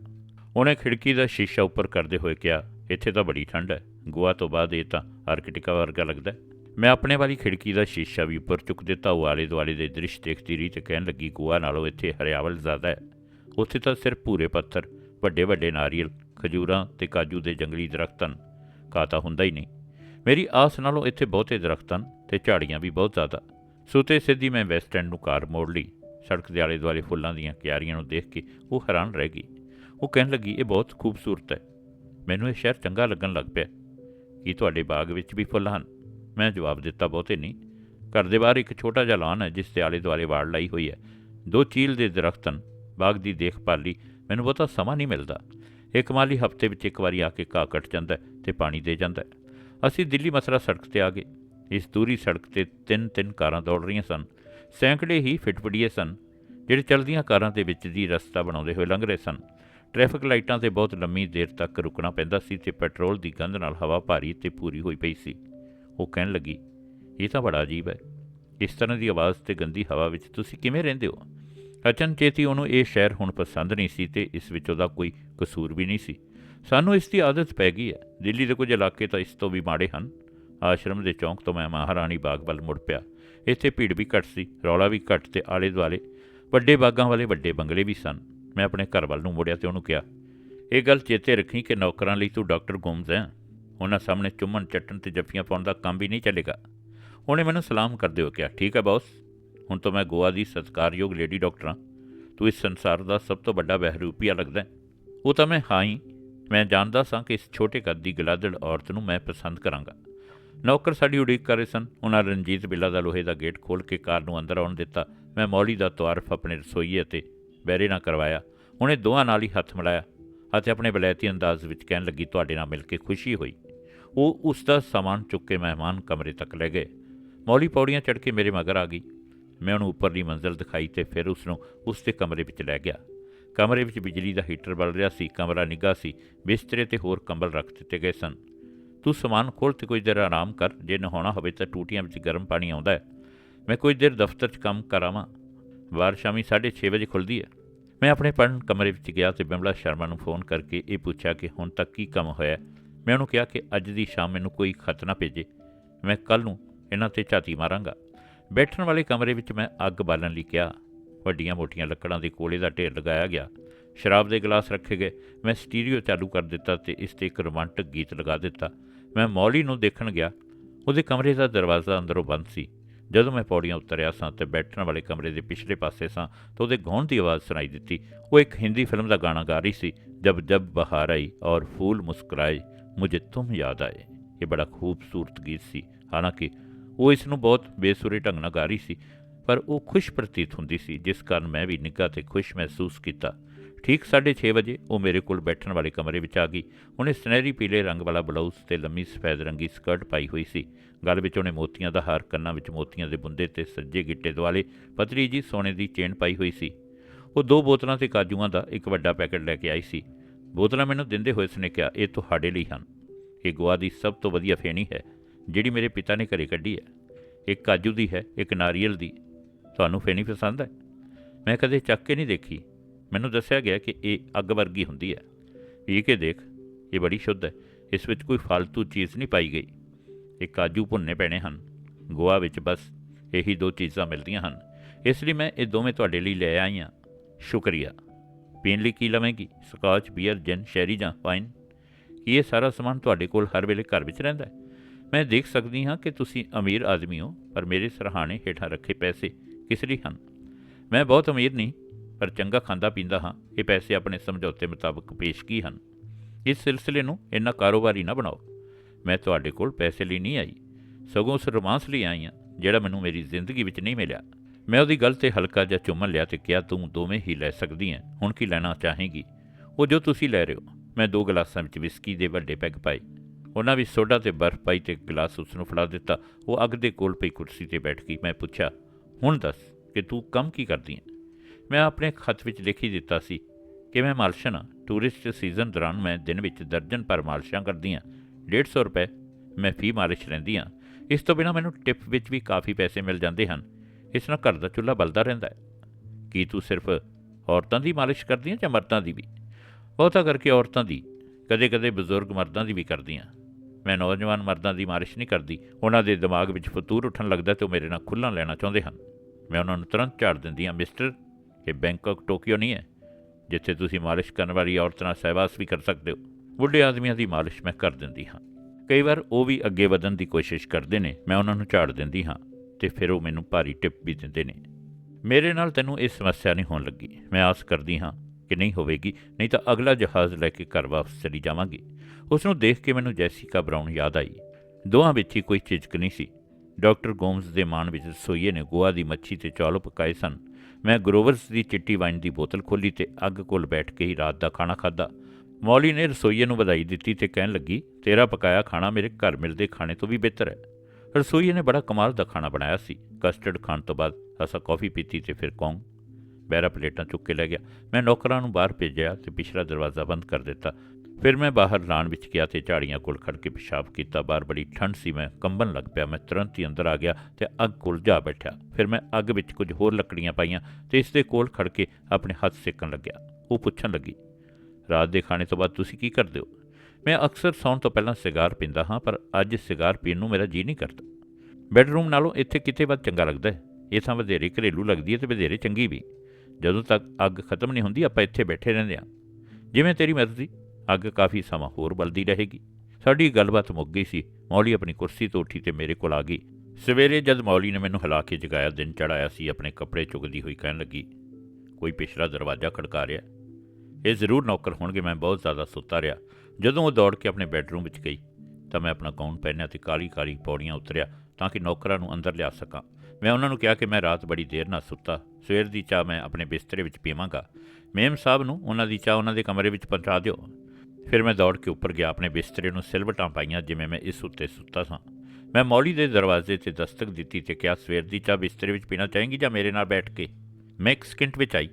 Speaker 1: ਉਹਨੇ ਖਿੜਕੀ ਦਾ ਸ਼ੀਸ਼ਾ ਉੱਪਰ ਕਰਦੇ ਹੋਏ ਕਿਹਾ, ਇੱਥੇ ਤਾਂ ਬੜੀ ਠੰਡ ਹੈ। ਗੋਆ ਤੋਂ ਬਾਅਦ ਇਹ ਤਾਂ ਆਰਕਟਿਕਾ ਵਰਗਾ ਲੱਗਦਾ ਮੈਂ ਆਪਣੇ ਵਾਲੀ ਖਿੜਕੀ ਦਾ ਸ਼ੀਸ਼ਾ ਵੀ ਉੱਪਰ ਚੁੱਕ ਦਿੱਤਾ। ਉਹ ਆਲੇ ਦੁਆਲੇ ਦੇ ਦ੍ਰਿਸ਼ ਦੇਖਦੀ ਰਹੀ ਤੇ ਕਹਿਣ ਲੱਗੀ, ਗੋਆ ਨਾਲੋਂ ਇੱਥੇ ਹਰਿਆਵਲ ਜ਼ਿਆਦਾ ਹੈ। ਉੱਥੇ ਤਾਂ ਸਿਰਫ ਭੂਰੇ ਪੱਥਰ ਵੱਡੇ ਵੱਡੇ ਨਾਰੀਅਲ, ਖਜੂਰਾਂ ਤੇ ਕਾਜੂ ਦੇ ਜੰਗਲੀ ਦਰਖਤ ਹਨ। ਤਾਂ ਹੁੰਦਾ ਹੀ ਨਹੀਂ। ਮੇਰੀ ਆਸ ਨਾਲੋਂ ਇੱਥੇ ਬਹੁਤੇ ਦਰਖਤ ਹਨ ਤੇ ਝਾੜੀਆਂ ਵੀ ਬਹੁਤ ਜ਼ਿਆਦਾ। ਸੁਤੇ ਸਿੱਧੀ ਮੈਂ ਵੈਸਟ ਐਂਡ ਨੂੰ ਕਾਰ ਮੋੜ ਲਈ। ਸੜਕ ਦੇ ਆਲੇ ਦੁਆਲੇ ਫੁੱਲਾਂ ਦੀਆਂ ਕਿਆਰੀਆਂ ਨੂੰ ਦੇਖ ਕੇ ਉਹ ਹੈਰਾਨ ਰਹਿ ਗਈ। ਉਹ ਕਹਿਣ ਲੱਗੀ, ਇਹ ਬਹੁਤ ਖੂਬਸੂਰਤ ਹੈ। ਮੈਨੂੰ ਇਹ ਸ਼ਹਿਰ ਚੰਗਾ ਲੱਗਣ ਲੱਗ ਪਿਆ। ਕੀ ਤੁਹਾਡੇ ਬਾਗ ਵਿੱਚ ਵੀ ਫੁੱਲ ਹਨ? ਮੈਂ ਜਵਾਬ ਦਿੱਤਾ, ਬਹੁਤੇ ਨਹੀਂ। ਘਰ ਦੇ ਬਾਹਰ ਇੱਕ ਛੋਟਾ ਜਿਹਾ ਲਾਨ ਹੈ ਜਿਸ ਦੇ ਆਲੇ ਦੁਆਲੇ ਵਾੜ ਲਾਈ ਹੋਈ ਹੈ। ਦੋ ਚੀਲ ਦੇ ਦਰਖਤ ਹਨ। ਬਾਗ ਦੀ ਦੇਖਭਾਲ ਲਈ ਮੈਨੂੰ ਬਹੁਤਾ ਸਮਾਂ ਨਹੀਂ ਮਿਲਦਾ। ਇੱਕ ਮਾਲੀ ਹਫ਼ਤੇ ਵਿੱਚ ਇੱਕ ਵਾਰੀ ਆ ਕੇ ਘਾਹ ਕੱਟ ਜਾਂਦਾ ਤੇ ਪਾਣੀ ਦੇ ਜਾਂਦਾ ਹੈ। ਅਸੀਂ ਦਿੱਲੀ ਮਸਰਾ ਸੜਕ ਤੇ ਆ ਗਏ। ਇਸ ਦੂਰੀ ਸੜਕ ਤੇ ਤਿੰਨ ਤਿੰਨ ਕਾਰਾਂ ਦੌੜ ਰਹੀਆਂ ਸਨ। ਸੈਂਕੜੇ ਹੀ ਫਿਟਫੜੀਏ ਸਨ, ਜਿਹੜੇ ਚਲਦੀਆਂ ਕਾਰਾਂ ਦੇ ਵਿੱਚ ਦੀ ਰਸਤਾ ਬਣਾਉਂਦੇ ਹੋਏ ਲੰਘ ਰਹੇ ਸਨ। ਟ੍ਰੈਫਿਕ ਲਾਈਟਾਂ ਤੇ ਬਹੁਤ ਲੰਮੀ ਦੇਰ ਤੱਕ ਰੁਕਣਾ ਪੈਂਦਾ ਸੀ ਤੇ ਪੈਟਰੋਲ ਦੀ ਗੰਧ ਨਾਲ ਹਵਾ ਭਾਰੀ ਤੇ ਪੂਰੀ ਹੋਈ ਪਈ ਸੀ। ਉਹ ਕਹਿਣ ਲੱਗੀ, ਇਹ ਤਾਂ ਬੜਾ ਅਜੀਬ ਹੈ। ਇਸ ਤਰ੍ਹਾਂ ਦੀ ਆਵਾਜ਼ ਤੇ ਗੰਦੀ ਹਵਾ ਵਿੱਚ ਤੁਸੀਂ ਕਿਵੇਂ ਰਹਿੰਦੇ ਹੋ? ਅਚਨਚੇਤੀ ਉਹਨੂੰ ਇਹ ਸ਼ਹਿਰ ਹੁਣ ਪਸੰਦ ਨਹੀਂ ਸੀ ਤੇ ਇਸ ਵਿੱਚ ਉਹਦਾ ਕੋਈ ਕਸੂਰ ਵੀ ਨਹੀਂ ਸੀ। ਸਾਨੂੰ ਇਸ ਦੀ ਆਦਤ ਪੈ ਗਈ ਹੈ। ਦਿੱਲੀ ਦੇ ਕੁਝ ਇਲਾਕੇ ਤਾਂ ਇਸ ਤੋਂ ਵੀ ਮਾੜੇ ਹਨ। ਆਸ਼ਰਮ ਦੇ ਚੌਂਕ ਤੋਂ ਮੈਂ ਮਹਾਰਾਣੀ ਬਾਗ ਵੱਲ ਮੁੜ ਪਿਆ। ਇੱਥੇ ਭੀੜ ਵੀ ਘੱਟ ਸੀ, ਰੌਲਾ ਵੀ ਘੱਟ ਤੇ ਆਲੇ ਦੁਆਲੇ ਵੱਡੇ ਬਾਗਾਂ ਵਾਲੇ ਵੱਡੇ ਬੰਗਲੇ ਵੀ ਸਨ। ਮੈਂ ਆਪਣੇ ਘਰ ਵੱਲ ਨੂੰ ਮੁੜਿਆ ਤੇ ਉਹਨੂੰ ਕਿਹਾ, ਇਹ ਗੱਲ ਚੇਤੇ ਰੱਖੀ ਕਿ ਨੌਕਰਾਂ ਲਈ ਤੂੰ ਡਾਕਟਰ ਗੋਮਜ਼ ਹੈ। ਉਹਨਾਂ ਸਾਹਮਣੇ ਚੁੰਮਣ, ਚੱਟਣ ਤੇ ਜੱਫੀਆਂ ਪਾਉਣ ਦਾ ਕੰਮ ਵੀ ਨਹੀਂ ਚੱਲੇਗਾ। ਉਹਨੇ ਮੈਨੂੰ ਸਲਾਮ ਕਰਦੇ ਹੋ ਕਿਹਾ, ਠੀਕ ਹੈ ਬੌਸ, ਹੁਣ ਤਾਂ ਮੈਂ ਗੋਆ ਦੀ ਸਤਿਕਾਰਯੋਗ ਲੇਡੀ ਡਾਕਟਰ ਹਾਂ। ਤੂੰ ਇਸ ਸੰਸਾਰ ਦਾ ਸਭ ਤੋਂ ਵੱਡਾ ਬਹਿਰੂਪੀਆ ਲੱਗਦਾ ਉਹ ਤਾਂ ਮੈਂ ਹਾਂ ਹੀ ਮੈਂ ਜਾਣਦਾ ਸਾਂ ਕਿ ਇਸ ਛੋਟੇ ਕੱਦ ਦੀ ਗਲਾਦੜ ਔਰਤ ਨੂੰ ਮੈਂ ਪਸੰਦ ਕਰਾਂਗਾ। ਨੌਕਰ ਸਾਡੀ ਉਡੀਕ ਕਰ ਰਹੇ ਸਨ। ਉਹਨਾਂ ਰਣਜੀਤ ਬਿੱਲਾ ਦਾ ਲੋਹੇ ਦਾ ਗੇਟ ਖੋਲ੍ਹ ਕੇ ਕਾਰ ਨੂੰ ਅੰਦਰ ਆਉਣ ਦਿੱਤਾ। ਮੈਂ ਮੌਲੀ ਦਾ ਤੁਆਰਫ ਆਪਣੇ ਰਸੋਈਏ ਅਤੇ ਬੈਰੇ ਨਾਲ ਕਰਵਾਇਆ। ਉਹਨੇ ਦੋਹਾਂ ਨਾਲ ਹੀ ਹੱਥ ਮਿਲਾਇਆ ਅਤੇ ਆਪਣੇ ਬਲੈਤੀ ਅੰਦਾਜ਼ ਵਿੱਚ ਕਹਿਣ ਲੱਗੀ, ਤੁਹਾਡੇ ਨਾਲ ਮਿਲ ਕੇ ਖੁਸ਼ੀ ਹੋਈ। ਉਹ ਉਸ ਦਾ ਸਾਮਾਨ ਚੁੱਕ ਕੇ ਮਹਿਮਾਨ ਕਮਰੇ ਤੱਕ ਲੈ ਗਏ। ਮੌਲੀ ਪੌੜੀਆਂ ਚੜ੍ਹ ਕੇ ਮੇਰੇ ਮਗਰ ਆ ਗਈ। ਮੈਂ ਉਹਨੂੰ ਉੱਪਰਲੀ ਮੰਜ਼ਲ ਦਿਖਾਈ ਤੇ ਫਿਰ ਉਸ ਨੂੰ ਉਸ ਦੇ ਕਮਰੇ ਵਿੱਚ ਲੈ ਗਿਆ। ਕਮਰੇ ਵਿੱਚ ਬਿਜਲੀ ਦਾ ਹੀਟਰ ਬਲ ਰਿਹਾ ਸੀ, ਕਮਰਾ ਨਿੱਘਾ ਸੀ, ਬਿਸਤਰੇ ਤੇ ਹੋਰ ਕੰਬਲ ਰੱਖ ਦਿੱਤੇ ਗਏ ਸਨ। ਤੂੰ ਸਮਾਨ ਖੋਲ੍ਹ ਤੇ ਕੁਝ ਦੇਰ ਆਰਾਮ ਕਰ, ਜੇ ਨਹਾਉਣਾ ਹੋਵੇ ਤਾਂ ਟੂਟੀਆਂ ਵਿੱਚ ਗਰਮ ਪਾਣੀ ਆਉਂਦਾ ਹੈ। ਮੈਂ ਕੁਝ ਦੇਰ ਦਫ਼ਤਰ 'ਚ ਕੰਮ ਕਰਾਵਾਂ ਵਾਰ ਸ਼ਾਮੀ 6:30 ਵਜੇ ਖੁੱਲਦੀ ਹੈ। ਮੈਂ ਆਪਣੇ ਪੜ੍ਹਨ ਕਮਰੇ ਵਿੱਚ ਗਿਆ ਤੇ ਬਿਮਲਾ ਸ਼ਰਮਾ ਨੂੰ ਫੋਨ ਕਰਕੇ ਇਹ ਪੁੱਛਿਆ ਕਿ ਹੁਣ ਤੱਕ ਕੀ ਕੰਮ ਹੋਇਆ ਮੈਂ ਉਹਨੂੰ ਕਿਹਾ ਕਿ ਅੱਜ ਦੀ ਸ਼ਾਮ ਮੈਨੂੰ ਕੋਈ ਖਤ ਨਾ ਭੇਜੇ। ਮੈਂ ਕੱਲ ਨੂੰ ਇਹਨਾਂ ਤੇ ਝਾਤੀ ਮਾਰਾਂਗਾ। ਬੈਠਣ ਵਾਲੇ ਕਮਰੇ ਵਿੱਚ ਮੈਂ ਅੱਗ ਬਾਲਣ ਲਈ ਕਿਹਾ। ਵੱਡੀਆਂ ਮੋਟੀਆਂ ਲੱਕੜਾਂ ਦੇ ਕੋਲੇ ਦਾ ਢੇਰ ਲਗਾਇਆ ਗਿਆ। ਸ਼ਰਾਬ ਦੇ ਗਲਾਸ ਰੱਖੇ ਗਏ। ਮੈਂ ਸਟੀਰੀਓ ਚਾਲੂ ਕਰ ਦਿੱਤਾ ਤੇ ਇਸ ਤੇ ਇੱਕ ਰੋਮਾਂਟਿਕ ਗੀਤ ਲਗਾ ਦਿੱਤਾ। ਮੈਂ ਮੌਲੀ ਨੂੰ ਦੇਖਣ ਗਿਆ। ਉਹਦੇ ਕਮਰੇ ਦਾ ਦਰਵਾਜ਼ਾ ਅੰਦਰੋਂ ਬੰਦ ਸੀ। ਜਦੋਂ ਮੈਂ ਪੌੜੀਆਂ ਉਤਰਿਆ ਸਾਂ ਤੇ ਬੈਠਣ ਵਾਲੇ ਕਮਰੇ ਦੇ ਪਿਛਲੇ ਪਾਸੇ ਸਾਂ ਤਾਂ ਉਹਦੇ ਗਾਉਣ ਦੀ ਆਵਾਜ਼ ਸੁਣਾਈ ਦਿੱਤੀ। ਉਹ ਇੱਕ ਹਿੰਦੀ ਫਿਲਮ ਦਾ ਗਾਣਾ ਗਾ ਰਹੀ ਸੀ, ਜਬ ਜਬ ਬਹਾਰ ਆਈ ਔਰ ਫੂਲ ਮੁਸਕਰਾਏ, ਮੁਝੇ ਤੁਮ ਯਾਦ ਆਏ। ਇਹ ਬੜਾ ਖੂਬਸੂਰਤ ਗੀਤ ਸੀ। ਹਾਲਾਂਕਿ ਉਹ ਇਸ ਨੂੰ ਬਹੁਤ ਬੇਸੁਰੇ ਢੰਗ ਨਾਲ ਗਾ ਰਹੀ ਸੀ। ਪਰ ਉਹ ਖੁਸ਼ ਪ੍ਰਤੀਤ ਹੁੰਦੀ ਸੀ, ਜਿਸ ਕਾਰਨ ਮੈਂ ਵੀ ਨਿੱਘਾ ਤੇ ਖੁਸ਼ ਮਹਿਸੂਸ ਕੀਤਾ। ਠੀਕ 6:30 ਵਜੇ ਉਹ ਮੇਰੇ ਕੋਲ ਬੈਠਣ ਵਾਲੇ ਕਮਰੇ ਵਿੱਚ ਆ ਗਈ। ਉਹਨੇ ਸੁਨਹਿਰੀ ਪੀਲੇ ਰੰਗ ਵਾਲਾ ਬਲਾਊਜ਼ ਤੇ ਲੰਮੀ ਸਫੈਦ ਰੰਗੀ ਸਕਰਟ ਪਾਈ ਹੋਈ ਸੀ। ਗਲ ਵਿੱਚ ਉਹਨੇ ਮੋਤੀਆਂ ਦਾ ਹਾਰ, ਕੰਨਾਂ ਵਿੱਚ ਮੋਤੀਆਂ ਦੇ ਬੁੰਦੇ ਤੇ ਸੱਜੇ ਗਿੱਟੇ ਦੁਆਲੇ ਪਤਲੀ ਜੀ ਸੋਨੇ ਦੀ ਚੇਨ ਪਾਈ ਹੋਈ ਸੀ। ਉਹ ਦੋ ਬੋਤਲਾਂ ਤੇ ਕਾਜੂਆਂ ਦਾ ਇੱਕ ਵੱਡਾ ਪੈਕੇਟ ਲੈ ਕੇ ਆਈ ਸੀ। ਬੋਤਲਾਂ ਮੈਨੂੰ ਦਿੰਦੇ ਹੋਏ ਉਸਨੇ ਕਿਹਾ, ਇਹ ਤੁਹਾਡੇ ਲਈ ਹਨ। ਇਹ ਗੋਆ ਦੀ ਸਭ ਤੋਂ ਵਧੀਆ ਫੇਣੀ ਹੈ, ਜਿਹੜੀ ਮੇਰੇ ਪਿਤਾ ਨੇ ਘਰੇ ਕੱਢੀ ਹੈ। ਇੱਕ ਕਾਜੂ ਦੀ ਹੈ, ਇੱਕ ਨਾਰੀਅਲ ਦੀ। ਤੁਹਾਨੂੰ ਫੇਣੀ ਪਸੰਦ ਹੈ? ਮੈਂ ਕਦੇ ਚੱਕ ਕੇ ਨਹੀਂ ਦੇਖੀ। ਮੈਨੂੰ ਦੱਸਿਆ ਗਿਆ ਕਿ ਇਹ ਅੱਗ ਵਰਗੀ ਹੁੰਦੀ ਹੈ। ਪੀ ਕੇ ਦੇਖ, ਇਹ ਬੜੀ ਸ਼ੁੱਧ ਹੈ। ਇਸ ਵਿੱਚ ਕੋਈ ਫालतू ਚੀਜ਼ ਨਹੀਂ ਪਾਈ ਗਈ। ਇਹ ਕਾਜੂ ਭੁੰਨੇ ਪੈਣੇ ਹਨ। ਗੋਆ ਵਿੱਚ ਬਸ ਇਹੀ ਦੋ ਚੀਜ਼ਾਂ ਮਿਲਦੀਆਂ ਹਨ। ਇਸ ਲਈ ਮੈਂ ਇਹ ਦੋਵੇਂ ਤੁਹਾਡੇ ਲਈ ਲੈ ਆਈ ਹਾਂ। ਸ਼ੁਕਰੀਆ। ਪੀਣ ਲਈ ਕੀ ਲਵੇਂਗੀ? ਸਕਾਚ, ਬੀਅਰ, ਜਿਨ, ਸ਼ੈਰੀ ਜਾਂ ਵਾਈਨ ਕੀ ਇਹ ਸਾਰਾ ਸਮਾਨ ਤੁਹਾਡੇ ਕੋਲ ਹਰ ਵੇਲੇ ਘਰ ਵਿੱਚ ਰਹਿੰਦਾ ਹੈ? ਮੈਂ ਦੇਖ ਸਕਦੀ ਹਾਂ ਕਿ ਤੁਸੀਂ ਅਮੀਰ ਆਦਮੀ ਹੋ, ਪਰ ਮੇਰੇ ਸਰਹਾਣੇ ਹੇਠਾਂ ਰੱਖੇ ਪੈਸੇ ਕਿਸਰੀ ਹਨ। ਮੈਂ ਬਹੁਤ ਅਮੀਰ ਨਹੀਂ, ਪਰ ਚੰਗਾ ਖਾਂਦਾ ਪੀਂਦਾ ਹਾਂ। ਇਹ ਪੈਸੇ ਆਪਣੇ ਸਮਝੌਤੇ ਮੁਤਾਬਕ ਪੇਸ਼ ਕੀ ਹਨ? ਇਸ ਸਿਲਸਿਲੇ ਨੂੰ ਇੰਨਾ ਕਾਰੋਬਾਰੀ ਨਾ ਬਣਾਓ। ਮੈਂ ਤੁਹਾਡੇ ਕੋਲ ਪੈਸੇ ਲਈ ਨਹੀਂ ਆਈ। ਸਗੋਂ ਉਸ ਰੋਮਾਂਸ ਲਈ ਆਈ ਹਾਂ, ਜਿਹੜਾ ਮੈਨੂੰ ਮੇਰੀ ਜ਼ਿੰਦਗੀ ਵਿੱਚ ਨਹੀਂ ਮਿਲਿਆ। ਮੈਂ ਉਹਦੀ ਗੱਲ ਤੇ ਹਲਕਾ ਜਿਹਾ ਚੁੰਮਣ ਲਿਆ ਤੇ ਕਿਹਾ, ਤੂੰ ਦੋਵੇਂ ਹੀ ਲੈ ਸਕਦੀ ਹੈ। ਹੁਣ ਕੀ ਲੈਣਾ ਚਾਹੇਗੀ? ਉਹ ਜੋ ਤੁਸੀਂ ਲੈ ਰਹੇ ਹੋ। ਮੈਂ ਦੋ ਗਲਾਸਾਂ ਵਿੱਚ ਵਿਸਕੀ ਦੇ ਵੱਡੇ ਪੈਗ ਪਾਏ। ਉਹਨਾਂ ਵਿੱਚ ਸੋਡਾ ਤੇ ਬਰਫ਼ ਪਾਈ ਤੇ ਗਲਾਸ ਉਸ ਨੂੰ ਫੜਾ ਦਿੱਤਾ। ਉਹ ਅੱਗ ਦੇ ਕੋਲ ਪਈ ਕੁਰਸੀ ਤੇ ਬੈਠ ਗਈ। ਮੈਂ ਪੁੱਛਿਆ ਹੁਣ ਦੱਸ ਕਿ ਤੂੰ ਕੰਮ ਕੀ ਕਰਦੀ ਹੈ ਮੈਂ ਆਪਣੇ ਖਤ ਵਿੱਚ ਲਿਖ ਦਿੱਤਾ ਸੀ ਕਿ ਮੈਂ ਮਾਲਸ਼ਨ ਹਾਂ ਟੂਰਿਸਟ ਸੀਜ਼ਨ ਦੌਰਾਨ ਮੈਂ ਦਿਨ ਵਿੱਚ ਦਰਜਨ ਪਰ ਮਾਲਸ਼ਾਂ ਕਰਦੀ ਹਾਂ 150 ਰੁਪਏ ਮੈਂ ਫੀ ਮਾਲਿਸ਼ ਲੈਂਦੀ ਹਾਂ ਇਸ ਤੋਂ ਬਿਨਾ ਮੈਨੂੰ ਟਿਪ ਵਿੱਚ ਵੀ ਕਾਫੀ ਪੈਸੇ ਮਿਲ ਜਾਂਦੇ ਹਨ। ਇਸ ਨਾਲ ਘਰ ਦਾ ਚੁੱਲ੍ਹਾ ਬਲਦਾ ਰਹਿੰਦਾ ਹੈ। ਕੀ ਤੂੰ ਸਿਰਫ ਔਰਤਾਂ ਦੀ ਮਾਲਿਸ਼ ਕਰਦੀ ਹੈ ਜਾਂ ਮਰਦਾਂ ਦੀ ਵੀ? ਬਹੁਤਾ ਕਰਕੇ ਔਰਤਾਂ ਦੀ, ਕਦੇ-ਕਦੇ ਬਜ਼ੁਰਗ ਮਰਦਾਂ ਦੀ ਵੀ ਕਰਦੀ ਹਾਂ ਮੈਂ ਨੌਜਵਾਨ ਮਰਦਾਂ ਦੀ ਮਾਲਿਸ਼ ਨਹੀਂ ਕਰਦੀ। ਉਹਨਾਂ ਦੇ ਦਿਮਾਗ ਵਿੱਚ ਫਤੂਰ ਉੱਠਣ ਲੱਗਦਾ ਤੇ ਉਹ ਮੇਰੇ ਨਾਲ ਖੁੱਲ੍ਹਾਂ ਲੈਣਾ ਚਾਹੁੰਦੇ ਹਨ। ਮੈਂ ਉਹਨਾਂ ਨੂੰ ਤੁਰੰਤ ਝਾੜ ਦਿੰਦੀ ਹਾਂ, ਮਿਸਟਰ ਇਹ ਬੈਂਕਾਕ ਟੋਕੀਓ ਨਹੀਂ ਹੈ, ਜਿੱਥੇ ਤੁਸੀਂ ਮਾਲਿਸ਼ ਕਰਨ ਵਾਲੀ ਔਰਤ ਨਾਲ ਸਹਿਵਾਸ ਵੀ ਕਰ ਸਕਦੇ ਹੋ। ਬੁੱਢੇ ਆਦਮੀਆਂ ਦੀ ਮਾਲਿਸ਼ ਮੈਂ ਕਰ ਦਿੰਦੀ ਹਾਂ। ਕਈ ਵਾਰ ਉਹ ਵੀ ਅੱਗੇ ਵਧਣ ਦੀ ਕੋਸ਼ਿਸ਼ ਕਰਦੇ ਨੇ, ਮੈਂ ਉਹਨਾਂ ਨੂੰ ਝਾੜ ਦਿੰਦੀ ਹਾਂ ਤੇ ਫਿਰ ਉਹ ਮੈਨੂੰ ਭਾਰੀ ਟਿਪ ਵੀ ਦਿੰਦੇ ਨੇ। ਮੇਰੇ ਨਾਲ ਤੈਨੂੰ ਇਹ ਸਮੱਸਿਆ ਨਹੀਂ ਹੋਣ ਲੱਗੀ। ਮੈਂ ਆਸ ਕਰਦੀ ਹਾਂ ਕਿ ਨਹੀਂ ਹੋਵੇਗੀ, ਨਹੀਂ ਤਾਂ ਅਗਲਾ ਜਹਾਜ਼ ਲੈ ਕੇ ਘਰ ਵਾਪਸ ਚਲੀ ਜਾਵਾਂਗੀ। ਉਸ ਨੂੰ ਦੇਖ ਕੇ ਮੈਨੂੰ ਜੈਸਿਕਾ ਬਰਾਊਨ ਯਾਦ ਆਈ। ਦੋਹਾਂ ਵਿੱਚ ਹੀ ਕੋਈ ਝਿਜਕ ਨਹੀਂ ਸੀ। ਡਾਕਟਰ ਗੋਮਸ ਦੇ ਮਾਨ ਵਿੱਚ ਰਸੋਈਏ ਨੇ ਗੋਆ ਦੀ ਮੱਛੀ ਤੇ ਚੌਲ ਪਕਾਏ ਸਨ। ਮੈਂ ਗਰੋਵਰਸ ਦੀ ਚਿੱਟੀ ਵਾਈਨ ਦੀ ਬੋਤਲ ਖੋਲੀ ਤੇ ਅੱਗ ਕੋਲ ਬੈਠ ਕੇ ਹੀ ਰਾਤ ਦਾ ਖਾਣਾ ਖਾਧਾ। ਮੌਲੀ ਨੇ ਰਸੋਈਏ ਨੂੰ ਵਧਾਈ ਦਿੱਤੀ ਤੇ ਕਹਿਣ ਲੱਗੀ, ਤੇਰਾ ਪਕਾਇਆ ਖਾਣਾ ਮੇਰੇ ਘਰ ਮਿਲਦੇ ਖਾਣੇ ਤੋਂ ਵੀ ਬਿਹਤਰ ਹੈ। ਰਸੋਈਏ ਨੇ ਬੜਾ ਕਮਾਲ ਦਾ ਖਾਣਾ ਬਣਾਇਆ ਸੀ। ਕਸਟਰਡ ਖਾਣ ਤੋਂ ਬਾਅਦ ਅਸਾਂ ਕੌਫੀ ਪੀਤੀ ਤੇ ਫਿਰ ਕੌਂਗ ਬੈਰਾ ਪਲੇਟਾਂ ਚੁੱਕ ਕੇ ਲੈ ਗਿਆ। ਮੈਂ ਨੌਕਰਾਂ ਨੂੰ ਬਾਹਰ ਭੇਜਿਆ ਤੇ ਪਿਛਲਾ ਦਰਵਾਜ਼ਾ ਬੰਦ ਕਰ ਦਿੱਤਾ। ਫਿਰ ਮੈਂ ਬਾਹਰ ਲਾਣ ਵਿੱਚ ਗਿਆ ਤੇ ਝਾੜੀਆਂ ਕੋਲ ਖੜ ਕੇ ਪਿਸ਼ਾਬ ਕੀਤਾ। ਬਾਹਰ ਬੜੀ ਠੰਡ ਸੀ, ਮੈਂ ਕੰਬਣ ਲੱਗ ਪਿਆ। ਮੈਂ ਤੁਰੰਤ ਹੀ ਅੰਦਰ ਆ ਗਿਆ ਤੇ ਅੱਗ ਕੋਲ ਜਾ ਬੈਠਾ ਫਿਰ ਮੈਂ ਅੱਗ ਵਿੱਚ ਕੁਝ ਹੋਰ ਲੱਕੜੀਆਂ ਪਾਈਆਂ ਤੇ ਇਸ ਦੇ ਕੋਲ ਖੜ ਕੇ ਆਪਣੇ ਹੱਥ ਸੇਕਣ ਲੱਗਿਆ। ਉਹ ਪੁੱਛਣ ਲੱਗੀ, ਰਾਤ ਦੇ ਖਾਣੇ ਤੋਂ ਬਾਅਦ ਤੁਸੀਂ ਕੀ ਕਰਦੇ ਹੋ? ਮੈਂ ਅਕਸਰ ਸੌਣ ਤੋਂ ਪਹਿਲਾਂ ਸਿਗਾਰ ਪੀਂਦਾ ਹਾਂ, ਪਰ ਅੱਜ ਸਿਗਾਰ ਪੀਣ ਨੂੰ ਮੇਰਾ ਜੀ ਨਹੀਂ ਕਰਦਾ। ਬੈੱਡਰੂਮ ਨਾਲੋਂ ਇੱਥੇ ਕਿਤੇ ਵੱਧ ਚੰਗਾ ਲੱਗਦਾ ਹੈ। ਇਹ ਥਾਂ ਵਧੇਰੇ ਘਰੇਲੂ ਲੱਗਦੀ ਹੈ ਤੇ ਵਧੇਰੇ ਚੰਗੀ ਵੀ। ਜਦੋਂ ਤੱਕ ਅੱਗ ਖਤਮ ਨਹੀਂ ਹੁੰਦੀ, ਆਪਾਂ ਇੱਥੇ ਬੈਠੇ ਰਹਿੰਦੇ ਹਾਂ। ਜਿਵੇਂ ਤੇਰੀ ਮਰਜ਼ੀ। ਅੱਗ ਕਾਫੀ ਸਮਾਂ ਹੋਰ ਬਲਦੀ ਰਹੇਗੀ। ਸਾਡੀ ਗੱਲਬਾਤ ਮੁੱਕ ਗਈ ਸੀ। ਮੌਲੀ ਆਪਣੀ ਕੁਰਸੀ ਤੋਂ ਉੱਠੀ ਤੇ ਮੇਰੇ ਕੋਲ ਆ ਗਈ। ਸਵੇਰੇ ਜਦ ਮੌਲੀ ਨੇ ਮੈਨੂੰ ਹਿਲਾ ਕੇ ਜਗਾਇਆ, ਦਿਨ ਚੜਾਇਆ ਸੀ, ਆਪਣੇ ਕੱਪੜੇ ਚੁਗਦੀ ਹੋਈ ਕਹਿਣ ਲੱਗੀ, ਕੋਈ ਪਿਛਲਾ ਦਰਵਾਜ਼ਾ ਖੜਕਾ ਰਿਹਾ? ਇਹ ਜ਼ਰੂਰ ਨੌਕਰ ਹੋਣਗੇ, ਮੈਂ ਬਹੁਤ ਜ਼ਿਆਦਾ ਸੁੱਤਾ ਰਿਹਾ। ਜਦੋਂ ਉਹ ਦੌੜ ਕੇ ਆਪਣੇ ਬੈੱਡਰੂਮ ਵਿੱਚ ਗਈ, ਤਾਂ ਮੈਂ ਆਪਣਾ ਗਾਊਨ ਪਹਿਨਿਆ ਤੇ ਕਾਲੀ ਕਾਲੀ ਪੌੜੀਆਂ ਉਤਰਿਆ ਤਾਂ ਕਿ ਨੌਕਰਾਂ ਨੂੰ ਅੰਦਰ ਲਿਆ ਸਕਾਂ। ਮੈਂ ਉਹਨਾਂ ਨੂੰ ਕਿਹਾ ਕਿ ਮੈਂ ਰਾਤ ਬੜੀ ਦੇਰ ਨਾਲ ਸੁੱਤਾ, ਸਵੇਰ ਦੀ ਚਾਹ ਮੈਂ ਆਪਣੇ ਬਿਸਤਰੇ ਵਿੱਚ ਪੀਵਾਂਗਾ। ਮੇਮ ਸਾਹਿਬ ਨੂੰ ਉਹਨਾਂ ਦੀ ਚਾਹ ਉਹਨਾਂ ਦੇ ਕਮਰੇ ਵਿੱਚ ਪਹੁੰਚਾ ਦਿਓ। ਫਿਰ ਮੈਂ ਦੌੜ ਕੇ ਉੱਪਰ ਗਿਆ, ਆਪਣੇ ਬਿਸਤਰੇ ਨੂੰ ਸਿਲਵਟਾਂ ਪਾਈਆਂ, ਜਿਵੇਂ ਮੈਂ ਇਸ ਉੱਤੇ ਸੁੱਤਾ ਸਾਂ। ਮੈਂ ਮੌਲੀ ਦੇ ਦਰਵਾਜ਼ੇ ਤੇ ਦਸਤਕ ਦਿੱਤੀ ਤੇ ਕਿਹਾ, ਸਵੇਰ ਦੀ ਚਾਹ ਬਿਸਤਰੇ ਵਿੱਚ ਪੀਣਾ ਚਾਹੇਂਗੀ ਜਾਂ ਮੇਰੇ ਨਾਲ ਬੈਠ ਕੇ? ਮੈਂ ਇੱਕ ਸਕਿੰਟ ਵਿੱਚ ਆਈ।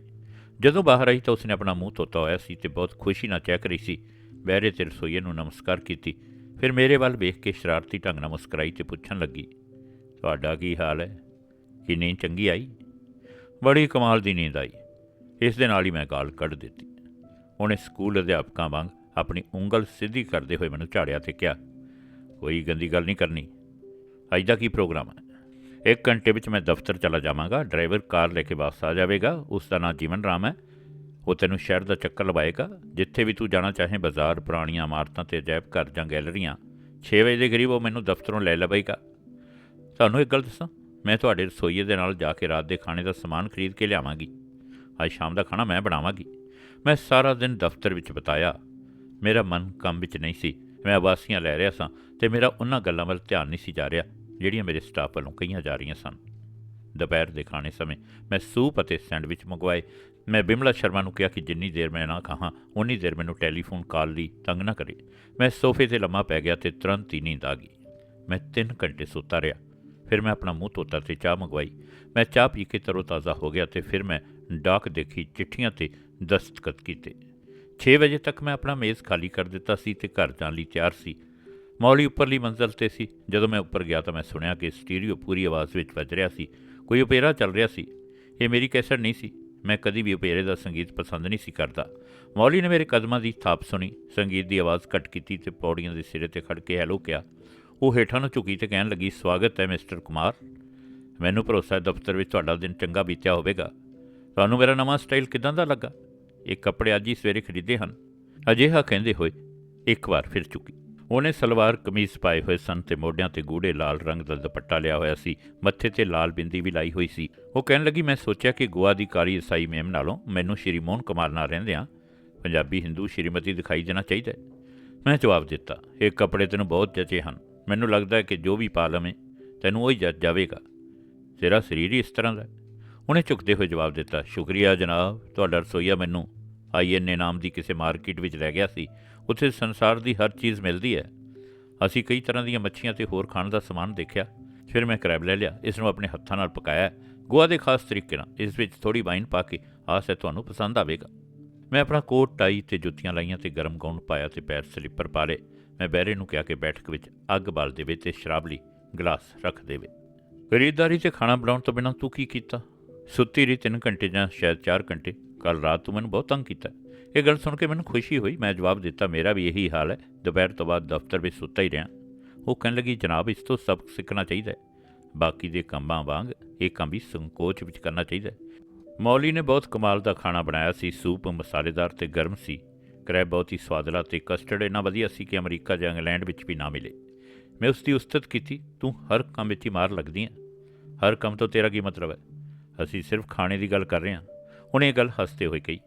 Speaker 1: ਜਦੋਂ ਬਾਹਰ ਆਈ ਤਾਂ ਉਸਨੇ ਆਪਣਾ ਮੂੰਹ ਧੋਤਾ ਹੋਇਆ ਸੀ ਤੇ ਬਹੁਤ ਖੁਸ਼ੀ ਨਾਲ ਚੈੱਕ ਰਹੀ ਸੀ। ਬਹਿਰੇ ਤੇ ਰਸੋਈਏ ਨੂੰ ਨਮਸਕਾਰ ਕੀਤੀ। ਫਿਰ ਮੇਰੇ ਵੱਲ ਵੇਖ ਕੇ ਸ਼ਰਾਰਤੀ ਢੰਗ ਨਾਲ ਮੁਸਕਰਾਈ ਤੇ ਪੁੱਛਣ ਲੱਗੀ, ਤੁਹਾਡਾ ਕੀ ਹਾਲ ਹੈ? ਕਿ ਨੀਂਦ ਚੰਗੀ ਆਈ? ਬੜੀ ਕਮਾਲ ਦੀ ਨੀਂਦ ਆਈ। ਇਸ ਦੇ ਨਾਲ ਹੀ ਮੈਂ ਗਾਲ ਕੱਢ ਦਿੱਤੀ। ਉਹਨੇ ਸਕੂਲ ਅਧਿਆਪਕਾਂ ਵਾਂਗ ਆਪਣੀ ਉਂਗਲ ਸਿੱਧੀ ਕਰਦੇ ਹੋਏ ਮੈਨੂੰ ਝਾੜਿਆ ਤੇ ਕਿਹਾ, ਕੋਈ ਗੰਦੀ ਗੱਲ ਨਹੀਂ ਕਰਨੀ। ਅੱਜ ਦਾ ਕੀ ਪ੍ਰੋਗਰਾਮ ਹੈ? ਇੱਕ ਘੰਟੇ ਵਿੱਚ ਮੈਂ ਦਫ਼ਤਰ ਚਲਾ ਜਾਵਾਂਗਾ। ਡਰਾਈਵਰ ਕਾਰ ਲੈ ਕੇ ਵਾਪਸ ਆ ਜਾਵੇਗਾ। ਉਸ ਦਾ ਨਾਂ ਜੀਵਨ ਰਾਮ ਹੈ। ਉਹ ਤੈਨੂੰ ਸ਼ਹਿਰ ਦਾ ਚੱਕਰ ਲਵਾਏਗਾ। ਜਿੱਥੇ ਵੀ ਤੂੰ ਜਾਣਾ ਚਾਹੇ ਬਾਜ਼ਾਰ, ਪੁਰਾਣੀਆਂ ਇਮਾਰਤਾਂ ਤੇ ਅਜਾਇਬ ਘਰ ਜਾਂ ਗੈਲਰੀਆਂ 6 ਵਜੇ ਦੇ ਕਰੀਬ ਉਹ ਮੈਨੂੰ ਦਫ਼ਤਰੋਂ ਲੈ ਲਵੇਗਾ। ਤੁਹਾਨੂੰ ਇੱਕ ਗੱਲ ਦੱਸਾਂ, ਮੈਂ ਤੁਹਾਡੇ ਰਸੋਈਏ ਦੇ ਨਾਲ ਜਾ ਕੇ ਰਾਤ ਦੇ ਖਾਣੇ ਦਾ ਸਮਾਨ ਖਰੀਦ ਕੇ ਲਿਆਵਾਂਗੀ। ਅੱਜ ਸ਼ਾਮ ਦਾ ਖਾਣਾ ਮੈਂ ਬਣਾਵਾਂਗੀ। ਮੈਂ ਸਾਰਾ ਦਿਨ ਦਫ਼ਤਰ ਵਿੱਚ ਬਿਤਾਇਆ। ਮੇਰਾ ਮਨ ਕੰਮ ਵਿੱਚ ਨਹੀਂ ਸੀ। ਮੈਂ ਆਵਾਸੀਆਂ ਲੈ ਰਿਹਾ ਸਾਂ ਤੇ ਮੇਰਾ ਉਹਨਾਂ ਗੱਲਾਂ ਵੱਲ ਧਿਆਨ ਨਹੀਂ ਸੀ ਜਾ ਰਿਹਾ, ਜਿਹੜੀਆਂ ਮੇਰੇ ਸਟਾਫ ਵੱਲੋਂ ਕਹੀਆਂ ਜਾ ਰਹੀਆਂ ਸਨ। ਦੁਪਹਿਰ ਦੇ ਖਾਣੇ ਸਮੇਂ ਮੈਂ ਸੂਪ ਅਤੇ ਸੈਂਡਵਿਚ ਮੰਗਵਾਏ। ਮੈਂ ਬਿਮਲਾ ਸ਼ਰਮਾ ਨੂੰ ਕਿਹਾ ਕਿ ਜਿੰਨੀ ਦੇਰ ਮੈਂ ਨਾ ਖਾਹਾਂ ਉਨੀ ਦੇਰ ਮੈਨੂੰ ਟੈਲੀਫੋਨ ਕਾਲ ਲਈ ਤੰਗ ਨਾ ਕਰੇ। ਮੈਂ ਸੋਫੇ ਤੇ ਲੰਮਾ ਪੈ ਗਿਆ ਤੇ ਤੁਰੰਤ ਹੀ ਨੀਂਦ ਆ ਗਈ। ਮੈਂ 3 ਘੰਟੇ ਸੁੱਤਾ ਰਿਹਾ। ਫਿਰ ਮੈਂ ਆਪਣਾ ਮੂੰਹ ਧੋਤਾ ਤੇ ਚਾਹ ਮੰਗਵਾਈ। ਮੈਂ ਚਾਹ ਪੀ ਕੇ ਤਰੋ ਤਾਜ਼ਾ ਹੋ ਗਿਆ ਤੇ ਫਿਰ ਮੈਂ ਡਾਕ ਦੇਖੀ ਚਿੱਠੀਆਂ ਤੇ ਦਸਤਖਤ ਕੀਤੇ। 6 ਵਜੇ ਤੱਕ ਮੈਂ ਆਪਣਾ ਮੇਜ਼ ਖਾਲੀ ਕਰ ਦਿੱਤਾ ਸੀ ਤੇ ਘਰ ਜਾਣ ਲਈ ਤਿਆਰ ਸੀ। ਮੌਲੀ ਉੱਪਰਲੀ ਮੰਜ਼ਲ ਤੇ ਸੀ। ਜਦੋਂ ਮੈਂ ਉੱਪਰ ਗਿਆ ਤਾਂ ਮੈਂ ਸੁਣਿਆ ਕਿ ਸਟੀਰੀਓ ਪੂਰੀ ਆਵਾਜ਼ ਵਿੱਚ ਵੱਜ ਰਿਹਾ ਸੀ। ਕੋਈ ਓਪੇਰਾ ਚੱਲ ਰਿਹਾ ਸੀ। ਇਹ ਮੇਰੀ ਕੈਸਟ ਨਹੀਂ ਸੀ। ਮੈਂ ਕਦੀ ਵੀ ਓਪੇਰੇ ਦਾ ਸੰਗੀਤ ਪਸੰਦ ਨਹੀਂ ਸੀ ਕਰਦਾ। ਮੌਲੀ ਨੇ ਮੇਰੇ ਕਦਮਾਂ ਦੀ ਥਾਪ ਸੁਣੀ। ਸੰਗੀਤ ਦੀ ਆਵਾਜ਼ ਘਟ ਕੀਤੀ ਤੇ ਪੌੜੀਆਂ ਦੇ ਸਿਰੇ ਤੇ ਖੜ ਕੇ ਹੈਲੋ ਕਿਹਾ। ਉਹ ਹੇਠਾਂ ਨੂੰ ਝੁਕੀ ਤੇ ਕਹਿਣ ਲੱਗੀ, ਸਵਾਗਤ ਹੈ ਮਿਸਟਰ ਕੁਮਾਰ। ਮੈਨੂੰ ਭਰੋਸਾ ਹੈ ਦਫ਼ਤਰ ਵਿੱਚ ਤੁਹਾਡਾ ਦਿਨ ਚੰਗਾ ਬੀਤਿਆ ਹੋਵੇਗਾ। ਤੁਹਾਨੂੰ ਮੇਰਾ ਨਵਾਂ ਸਟਾਈਲ ਕਿਦਾਂ ਦਾ ਲੱਗਾ? ਇਹ ਕੱਪੜੇ ਅੱਜ ਹੀ ਸਵੇਰੇ ਖਰੀਦੇ ਹਨ। ਅਜਿਹਾ ਕਹਿੰਦੇ ਹੋਏ ਇੱਕ ਵਾਰ ਫਿਰ ਚੁੱਕੀ। ਉਹਨੇ ਸਲਵਾਰ ਕਮੀਜ਼ ਪਾਏ ਹੋਏ ਸਨ ਤੇ ਮੋਢਿਆਂ ਤੇ ਗੂੜੇ ਲਾਲ ਰੰਗ ਦਾ ਦੁਪੱਟਾ ਲਿਆ ਹੋਇਆ ਸੀ। ਮੱਥੇ ਤੇ ਲਾਲ ਬਿੰਦੀ ਵੀ ਲਾਈ ਹੋਈ ਸੀ। ਉਹ ਕਹਿਣ ਲੱਗੀ, ਮੈਂ ਸੋਚਿਆ ਕਿ ਗੋਆ ਦੀ ਕਾਰੀ ਈਸਾਈ ਮੇਮ ਨਾਲੋਂ ਮੈਨੂੰ ਸ਼੍ਰੀ ਮੋਹਨ ਕੁਮਾਰ ਨਾਲ ਰਹਿੰਦਿਆਂ ਪੰਜਾਬੀ ਹਿੰਦੂ ਸ਼੍ਰੀਮਤੀ ਦਿਖਾਈ ਦੇਣਾ ਚਾਹੀਦਾ ਮੈਂ ਜਵਾਬ ਦਿੱਤਾ, ਇਹ ਕੱਪੜੇ ਤੈਨੂੰ ਬਹੁਤ ਜਚੇ ਹਨ। ਮੈਨੂੰ ਲੱਗਦਾ ਹੈ ਕਿ ਜੋ ਵੀ ਪਾ ਲਵੇਂ, ਤੈਨੂੰ ਉਹ ਹੀ ਜੱਜ ਜਾਵੇਗਾ। ਤੇਰਾ ਸਰੀਰ ਹੀ ਇਸ ਤਰ੍ਹਾਂ ਦਾ ਉਹਨੇ ਝੁਕਦੇ ਹੋਏ ਜਵਾਬ ਦਿੱਤਾ, ਸ਼ੁਕਰੀਆ ਜਨਾਬ, ਤੁਹਾਡਾ ਰਸੋਈਆ ਮੈਨੂੰ ਆਈਐਨਏ ਨਾਮ ਦੀ ਕਿਸੇ ਮਾਰਕੀਟ ਵਿੱਚ ਲੈ ਗਿਆ ਸੀ। ਉੱਥੇ ਸੰਸਾਰ ਦੀ ਹਰ ਚੀਜ਼ ਮਿਲਦੀ ਹੈ। ਅਸੀਂ ਕਈ ਤਰ੍ਹਾਂ ਦੀਆਂ ਮੱਛੀਆਂ ਤੇ ਹੋਰ ਖਾਣ ਦਾ ਸਮਾਨ ਦੇਖਿਆ। ਫਿਰ ਮੈਂ ਕਰੈਬ ਲੈ ਲਿਆ, ਇਸ ਨੂੰ ਆਪਣੇ ਹੱਥਾਂ ਨਾਲ ਪਕਾਇਆ। ਗੋਆ ਦੇ ਖਾਸ ਤਰੀਕੇ ਨਾਲ, ਇਸ ਵਿੱਚ ਥੋੜੀ ਵਾਈਨ ਪਾ ਕੇ, ਆਸ ਹੈ ਤੁਹਾਨੂੰ ਪਸੰਦ ਆਵੇਗਾ। ਮੈਂ ਆਪਣਾ ਕੋਟ, ਟਾਈ ਤੇ ਜੁੱਤੀਆਂ ਲਾਈਆਂ ਤੇ ਗਰਮ ਗਾਊਨ ਪਾਇਆ ਤੇ ਪੈਰ ਸਲੀਪਰ ਪਾ ਲਏ। ਮੈਂ ਬਹਿਰੇ ਨੂੰ ਕਿਹਾ ਕਿ ਬੈਠਕ ਵਿੱਚ ਅੱਗ ਬਾਲ ਦੇਵੇ ਤੇ ਸ਼ਰਾਬ ਲਈ ਗਲਾਸ ਰੱਖ ਦੇਵੇ। ਖਰੀਦਦਾਰੀ ਤੇ ਖਾਣਾ ਬਣਾਉਣ ਤੋਂ ਬਿਨਾਂ ਤੂੰ ਕੀ ਕੀਤਾ? ਸੁੱਤੀ ਰਹੀ 3 ਘੰਟੇ ਜਾਂ ਸ਼ਾਇਦ 4 ਘੰਟੇ ਕੱਲ ਰਾਤ ਤੂੰ ਮੈਨੂੰ ਬਹੁਤ ਤੰਗ ਕੀਤਾ। ਇਹ ਗੱਲ ਸੁਣ ਕੇ ਮੈਨੂੰ ਖੁਸ਼ੀ ਹੋਈ। ਮੈਂ ਜਵਾਬ ਦਿੱਤਾ, ਮੇਰਾ ਵੀ ਇਹੀ ਹਾਲ ਹੈ। ਦੁਪਹਿਰ ਤੋਂ ਬਾਅਦ ਦਫ਼ਤਰ ਵਿੱਚ ਸੁੱਤਾ ਹੀ ਰਿਹਾ। ਉਹ ਕਹਿਣ ਲੱਗੀ, ਜਨਾਬ, ਇਸ ਤੋਂ ਸਬਕ ਸਿੱਖਣਾ ਚਾਹੀਦਾ ਹੈ। ਬਾਕੀ ਦੇ ਕੰਮਾਂ ਵਾਂਗ ਇਹ ਕੰਮ ਵੀ ਸੰਕੋਚ ਵਿੱਚ ਕਰਨਾ ਚਾਹੀਦਾ ਹੈ। ਮੌਲੀ ਨੇ ਬਹੁਤ ਕਮਾਲ ਦਾ ਖਾਣਾ ਬਣਾਇਆ ਸੀ। ਸੂਪ ਮਸਾਲੇਦਾਰ ਤੇ ਗਰਮ ਸੀ। ਕਰੈਬ ਬਹੁਤ ਹੀ ਸਵਾਦਲਾ ਤੇ ਕਸਟਰਡ ਇੰਨਾ ਵਧੀਆ ਸੀ ਕਿ ਅਮਰੀਕਾ ਜਾਂ ਇੰਗਲੈਂਡ ਵਿੱਚ ਵੀ ਨਾ ਮਿਲੇ। ਮੈਂ ਉਸ ਦੀ ਉਸਤਤ ਕੀਤੀ, ਤੂੰ ਹਰ ਕੰਮ ਵਿੱਚ ਹੀ ਮਾਰ ਲੱਗਦੀ ਹੈ ਹਰ ਕੰਮ ਤੋਂ ਤੇਰਾ ਕੀ ਮਤਲਬ ਹੈ? ਅਸੀਂ ਸਿਰਫ ਖਾਣੇ ਦੀ ਗੱਲ ਕਰ ਰਹੇ ਹਾਂ। ਹੁਣ ਇਹ ਗੱਲ ਹੱਸਦੇ ਹੋਏ ਕਹੀ,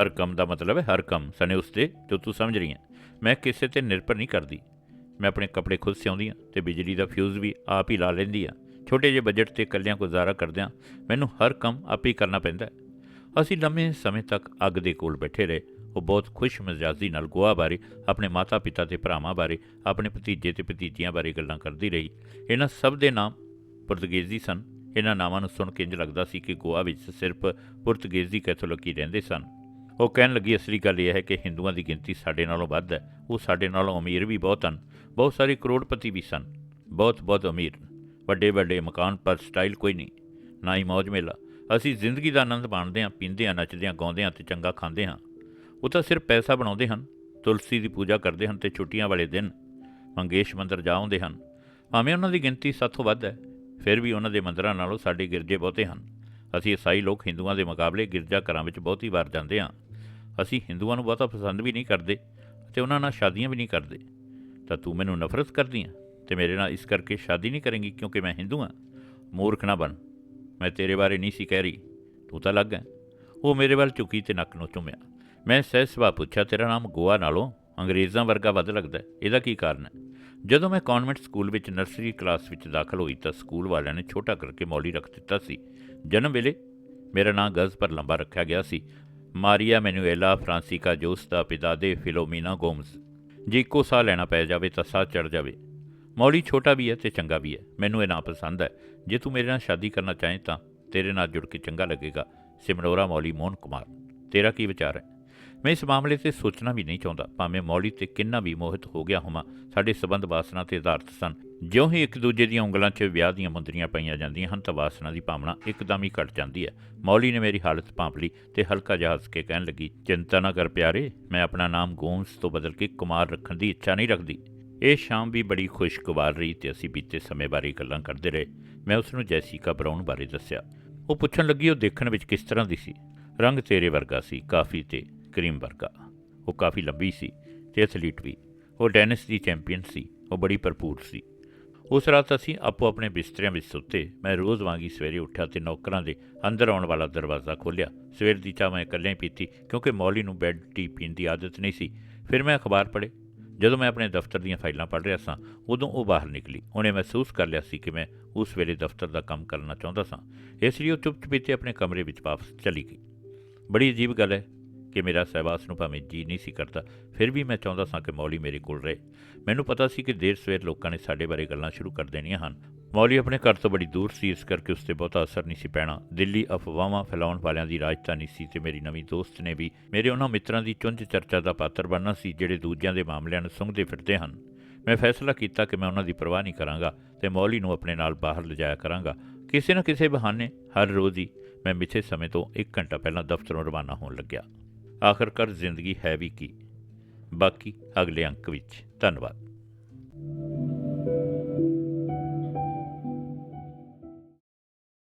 Speaker 1: ਹਰ ਕੰਮ ਦਾ ਮਤਲਬ ਹੈ ਹਰ ਕੰਮ, ਸਨੇ ਉਸਦੇ ਜੋ ਤੂੰ ਸਮਝ ਰਹੀ ਹੈ। ਮੈਂ ਕਿਸੇ ਤੇ ਨਿਰਭਰ ਨਹੀਂ ਕਰਦੀ। ਮੈਂ ਆਪਣੇ ਕੱਪੜੇ ਖੁਦ ਸਿਉਂਦੀ ਹਾਂ ਤੇ ਬਿਜਲੀ ਦਾ ਫਿਊਜ਼ ਵੀ ਆਪ ਹੀ ਲਾ ਲੈਂਦੀ ਆ ਛੋਟੇ ਜਿਹੇ ਬਜਟ ਤੇ ਇਕੱਲਿਆਂ ਗੁਜ਼ਾਰਾ ਕਰਦਿਆਂ ਮੈਨੂੰ ਹਰ ਕੰਮ ਆਪ ਹੀ ਕਰਨਾ ਪੈਂਦਾ ਹੈ। ਅਸੀਂ ਲੰਮੇ ਸਮੇਂ ਤੱਕ ਅੱਗ ਦੇ ਕੋਲ ਬੈਠੇ ਰਹੇ। ਉਹ ਬਹੁਤ ਖੁਸ਼ ਮਜ਼ਾਜ਼ੀ ਨਾਲ ਗੋਆ ਬਾਰੇ, ਆਪਣੇ ਮਾਤਾ-ਪਿਤਾ ਤੇ ਭਰਾਵਾਂ ਬਾਰੇ, ਆਪਣੇ ਭਤੀਜੇ ਤੇ ਭਤੀਜੀਆਂ ਬਾਰੇ ਗੱਲਾਂ ਕਰਦੀ ਰਹੀ। ਇਹਨਾਂ ਸਭ ਦੇ ਨਾਮ ਪੁਰਤਗੀਜ਼ੀ ਸਨ। ਇਹਨਾਂ ਨਾਵਾਂ ਨੂੰ ਸੁਣ ਕੇ ਇੰਜ ਲੱਗਦਾ ਸੀ ਕਿ ਗੋਆ ਵਿੱਚ ਸਿਰਫ ਪੁਰਤਗੀਜ਼ੀ ਕੈਥੋਲਿਕ ਹੀ ਰਹਿੰਦੇ ਸਨ। ਉਹ ਕਹਿਣ ਲੱਗੀ, ਅਸਲੀ ਗੱਲ ਇਹ ਹੈ ਕਿ ਹਿੰਦੂਆਂ ਦੀ ਗਿਣਤੀ ਸਾਡੇ ਨਾਲੋਂ ਵੱਧ ਹੈ। ਉਹ ਸਾਡੇ ਨਾਲੋਂ ਅਮੀਰ ਵੀ ਬਹੁਤ ਹਨ। ਬਹੁਤ ਸਾਰੇ ਕਰੋੜਪਤੀ ਵੀ ਸਨ। ਬਹੁਤ ਬਹੁਤ ਅਮੀਰ। ਵੱਡੇ ਵੱਡੇ ਮਕਾਨ ਪਰ ਸਟਾਈਲ ਕੋਈ ਨਹੀਂ। ਨਾ ਹੀ ਮौज ਮੇਲਾ। ਅਸੀਂ ਜ਼ਿੰਦਗੀ ਦਾ ਆਨੰਦ ਮਾਣਦੇ ਹਾਂ, ਪੀਂਦੇ ਹਾਂ, ਨੱਚਦੇ ਹਾਂ, ਗਾਉਂਦੇ ਹਾਂ ਤੇ ਚੰਗਾ ਖਾਂਦੇ ਹਾਂ। ਉਹ ਤਾਂ ਸਿਰਫ ਪੈਸਾ ਬਣਾਉਂਦੇ ਹਨ। ਤੁਲਸੀ ਦੀ ਪੂਜਾ ਕਰਦੇ ਹਨ ਤੇ ਛੁੱਟੀਆਂ ਵਾਲੇ ਦਿਨ ਮੰਗੇਸ਼ ਮੰਦਰ ਜਾ ਆਉਂਦੇ ਹਨ। ਭਾਵੇਂ ਉਹਨਾਂ ਦੀ ਗਿਣਤੀ ਸਾਥੋਂ ਵੱਧ ਹੈ ਫਿਰ ਵੀ ਉਹਨਾਂ ਦੇ ਮੰਦਰਾਂ ਨਾਲੋਂ ਸਾਡੇ ਗਿਰਜੇ ਬਹੁਤੇ ਹਨ। ਅਸੀਂ ਈਸਾਈ ਲੋਕ ਹਿੰਦੂਆਂ ਦੇ ਮੁਕਾਬਲੇ ਗਿਰਜਾ ਘਰਾਂ ਵਿੱਚ ਬਹੁਤੀ ਵਾਰ ਜਾਂਦੇ ਹਾਂ। ਅਸੀਂ ਹਿੰਦੂਆਂ ਨੂੰ ਬਹੁਤਾ ਪਸੰਦ ਵੀ ਨਹੀਂ ਕਰਦੇ ਤੇ ਉਹਨਾਂ ਨਾਲ ਸ਼ਾਦੀਆਂ ਵੀ ਨਹੀਂ ਕਰਦੇ। ਤਾਂ ਤੂੰ ਮੈਨੂੰ ਨਫ਼ਰਤ ਕਰਦੀ ਹੈ ਤੇ ਮੇਰੇ ਨਾਲ ਇਸ ਕਰਕੇ ਸ਼ਾਦੀ ਨਹੀਂ ਕਰੇਂਗੀ ਕਿਉਂਕਿ ਮੈਂ ਹਿੰਦੂ ਹਾਂ। ਮੂਰਖ ਨਾ ਬਣ। ਮੈਂ ਤੇਰੇ ਬਾਰੇ ਨਹੀਂ ਸੀ ਕਹਿ ਰਹੀ। ਤੂੰ ਤਾਂ ਲੱਗ ਹੈ। ਉਹ ਮੇਰੇ ਵੱਲ ਝੁਕੀ ਤੇ ਨੱਕ ਨੂੰ ਚੁੰਮਿਆ। ਮੈਂ ਸਹਿਜ ਸੁਭਾਅ ਪੁੱਛਿਆ, ਤੇਰਾ ਨਾਮ ਗੋਆ ਨਾਲੋਂ ਅੰਗਰੇਜ਼ਾਂ ਵਰਗਾ ਵੱਧ ਲੱਗਦਾ ਇਹਦਾ ਕੀ ਕਾਰਨ ਹੈ? ਜਦੋਂ ਮੈਂ ਕਨਵੈਂਟ ਸਕੂਲ ਵਿੱਚ ਨਰਸਰੀ ਕਲਾਸ ਵਿੱਚ ਦਾਖਲ ਹੋਈ ਤਾਂ ਸਕੂਲ ਵਾਲਿਆਂ ਨੇ ਛੋਟਾ ਕਰਕੇ ਮੌਲੀ ਰੱਖ ਦਿੱਤਾ ਸੀ। ਜਨਮ ਵੇਲੇ ਮੇਰਾ ਨਾਂ ਗਜ਼ ਪਰ ਲੰਬਾ ਰੱਖਿਆ ਗਿਆ ਸੀ। ਮਾਰੀਆ ਮੈਨੂਏਲਾ ਫ੍ਰਾਂਸਿਕਾ ਜੋਸਤਾ ਪਿਦਾਦੇ ਫਿਲੋਮੀਨਾ ਗੋਮਸ ਜੇ ਇੱਕੋ ਸਾਹ ਲੈਣਾ ਪੈ ਜਾਵੇ ਤਾਂ ਸਾਹ ਚੜ ਜਾਵੇ। ਮੌਲੀ ਛੋਟਾ ਵੀ ਹੈ ਤੇ ਚੰਗਾ ਵੀ ਹੈ। ਮੈਨੂੰ ਇਹ ਨਾ ਪਸੰਦ ਹੈ। ਜੇ ਤੂੰ ਮੇਰੇ ਨਾਲ ਸ਼ਾਦੀ ਕਰਨਾ ਚਾਹੇ ਤਾਂ ਤੇਰੇ ਨਾਲ ਜੁੜ ਕੇ ਚੰਗਾ ਲੱਗੇਗਾ। ਸਿਮਰੋਰਾ ਮੌਲੀ ਮੋਹਨ ਕੁਮਾਰ। ਤੇਰਾ ਕੀ ਵਿਚਾਰ ਹੈ? ਮੈਂ ਇਸ ਮਾਮਲੇ ਤੇ ਸੋਚਣਾ ਵੀ ਨਹੀਂ ਚਾਹੁੰਦਾ, ਭਾਵੇਂ ਮੌਲੀ ਤੇ ਕਿੰਨਾ ਵੀ ਮੋਹਿਤ ਹੋ ਗਿਆ ਹੋਵਾਂ, ਸਾਡੇ ਸਬੰਧ ਵਾਸਨਾ ਤੇ ਆਧਾਰਿਤ ਸਨ। ਜਿਉਂ ਹੀ ਇੱਕ ਦੂਜੇ ਦੀਆਂ ਉਂਗਲਾਂ 'ਚ ਵਿਆਹ ਦੀਆਂ ਮੁੰਦਰੀਆਂ ਪਈਆਂ ਜਾਂਦੀਆਂ ਹਨ, ਤਾਂ ਵਾਸਨਾ ਦੀ ਭਾਵਨਾ ਇੱਕਦਮ ਹੀ ਘਟ ਜਾਂਦੀ ਹੈ। ਮੌਲੀ ਨੇ ਮੇਰੀ ਹਾਲਤ ਭਾਂਪ ਲਈ ਤੇ ਹਲਕਾ ਜਿਹਾ ਹੱਸ ਕੇ ਕਹਿਣ ਲੱਗੀ, ਚਿੰਤਾ ਨਾ ਕਰ ਪਿਆਰੇ, ਮੈਂ ਆਪਣਾ ਨਾਮ ਗੋਮਸ ਤੋਂ ਬਦਲ ਕੇ ਕੁਮਾਰ ਰੱਖਣ ਦੀ ਇੱਛਾ ਨਹੀਂ ਰੱਖਦੀ। ਇਹ ਸ਼ਾਮ ਵੀ ਬੜੀ ਖੁਸ਼ਗਵਾਰ ਰਹੀ ਤੇ ਅਸੀਂ ਬੀਤੇ ਸਮੇਂ ਬਾਰੇ ਗੱਲਾਂ ਕਰਦੇ ਰਹੇ। ਮੈਂ ਉਸ ਨੂੰ ਜੈਸਿਕਾ ਬਰਾਊਨ ਬਾਰੇ ਦੱਸਿਆ। ਉਹ ਪੁੱਛਣ ਲੱਗੀ, ਉਹ ਦੇਖਣ ਵਿੱਚ ਕਿਸ ਤਰ੍ਹਾਂ ਦੀ ਸੀ? ਰੰਗ ਤੇਰੇ ਵਰਗਾ ਸੀ, ਕਾਫੀ ਤੇ ਕਰੀਮ ਵਰਗਾ ਉਹ ਕਾਫੀ ਲੰਬੀ ਸੀ ਤੇ ਐਥਲੀਟ ਵੀ। ਉਹ ਟੈਨਿਸ ਦੀ ਚੈਂਪੀਅਨ ਸੀ। ਉਹ ਬੜੀ ਭਰਪੂਰ ਸੀ। ਉਸ ਰਾਤ ਅਸੀਂ ਆਪੋ ਆਪਣੇ ਬਿਸਤਰਿਆਂ ਵਿੱਚ ਸੁੱਤੇ। ਮੈਂ ਰੋਜ਼ ਵਾਂਗੀ ਸਵੇਰੇ ਉੱਠਿਆ ਤੇ ਨੌਕਰਾਂ ਦੇ ਅੰਦਰ ਆਉਣ ਵਾਲਾ ਦਰਵਾਜ਼ਾ ਖੋਲ੍ਹਿਆ। ਸਵੇਰ ਦੀ ਚਾਹ ਮੈਂ ਇਕੱਲਿਆਂ ਹੀ ਪੀਤੀ ਕਿਉਂਕਿ ਮੌਲੀ ਨੂੰ ਬੈੱਡ ਟੀ ਪੀਣ ਦੀ ਆਦਤ ਨਹੀਂ ਸੀ। ਫਿਰ ਮੈਂ ਅਖਬਾਰ ਪੜ੍ਹੇ। ਜਦੋਂ ਮੈਂ ਆਪਣੇ ਦਫ਼ਤਰ ਦੀਆਂ ਫਾਈਲਾਂ ਪੜ੍ਹ ਰਿਹਾ ਸਾਂ, ਉਦੋਂ ਉਹ ਬਾਹਰ ਨਿਕਲੀ। ਉਹਨੇ ਮਹਿਸੂਸ ਕਰ ਲਿਆ ਸੀ ਕਿ ਮੈਂ ਉਸ ਵੇਲੇ ਦਫ਼ਤਰ ਦਾ ਕੰਮ ਕਰਨਾ ਚਾਹੁੰਦਾ ਸਾਂ। ਇਸ ਲਈ ਉਹ ਚੁੱਪ-ਚੁਪੀਤੇ ਆਪਣੇ ਕਮਰੇ ਵਿੱਚ ਵਾਪਸ ਚਲੀ ਗਈ। ਬੜੀ ਅਜੀਬ ਗੱਲ ਹੈ। ਕਿ ਮੇਰਾ ਸਹਿਬਾਸ ਨੂੰ ਭਾਵੇਂ ਜੀ ਨਹੀਂ ਸੀ ਕਰਦਾ, ਫਿਰ ਵੀ ਮੈਂ ਚਾਹੁੰਦਾ ਸਾਂ ਕਿ ਮੌਲੀ ਮੇਰੇ ਕੋਲ ਰਹੇ। ਮੈਨੂੰ ਪਤਾ ਸੀ ਕਿ ਦੇਰ ਸਵੇਰ ਲੋਕਾਂ ਨੇ ਸਾਡੇ ਬਾਰੇ ਗੱਲਾਂ ਸ਼ੁਰੂ ਕਰ ਦੇਣੀਆਂ ਹਨ। ਮੌਲੀ ਆਪਣੇ ਘਰ ਤੋਂ ਬੜੀ ਦੂਰ ਸੀ, ਇਸ ਕਰਕੇ ਉਸ ਤੇ ਬਹੁਤਾ ਅਸਰ ਨਹੀਂ ਸੀ ਪੈਣਾ। ਦਿੱਲੀ ਅਫਵਾਹਾਂ ਫੈਲਾਉਣ ਵਾਲਿਆਂ ਦੀ ਰਾਜਧਾਨੀ ਸੀ ਤੇ ਮੇਰੀ ਨਵੀਂ ਦੋਸਤ ਨੇ ਵੀ ਮੇਰੇ ਉਹਨਾਂ ਮਿੱਤਰਾਂ ਦੀ ਚੁੰਝ ਚਰਚਾ ਦਾ ਪਾਤਰ ਬਣਨਾ ਸੀ, ਜਿਹੜੇ ਦੂਜਿਆਂ ਦੇ ਮਾਮਲਿਆਂ ਨੂੰ ਸੁੰਘਦੇ ਫਿਰਦੇ ਹਨ। ਮੈਂ ਫੈਸਲਾ ਕੀਤਾ ਕਿ ਮੈਂ ਉਹਨਾਂ ਦੀ ਪਰਵਾਹ ਨਹੀਂ ਕਰਾਂਗਾ ਤੇ ਮੌਲੀ ਨੂੰ ਆਪਣੇ ਨਾਲ ਬਾਹਰ ਲਿਜਾਇਆ ਕਰਾਂਗਾ। ਕਿਸੇ ਨਾ ਕਿਸੇ ਬਹਾਨੇ, ਹਰ ਰੋਜ਼ ਹੀ ਮੈਂ ਮਿੱਥੇ ਸਮੇਂ ਤੋਂ 1 ਘੰਟਾ ਪਹਿਲਾਂ ਦਫ਼ਤਰੋਂ ਰਵਾਨਾ ਹੋਣ ਲੱਗਿਆ। ਆਖਰਕਾਰ ਜ਼ਿੰਦਗੀ ਹੈ ਵੀ ਕੀ? ਬਾਕੀ ਅਗਲੇ ਅੰਕ ਵਿੱਚ। ਧੰਨਵਾਦ।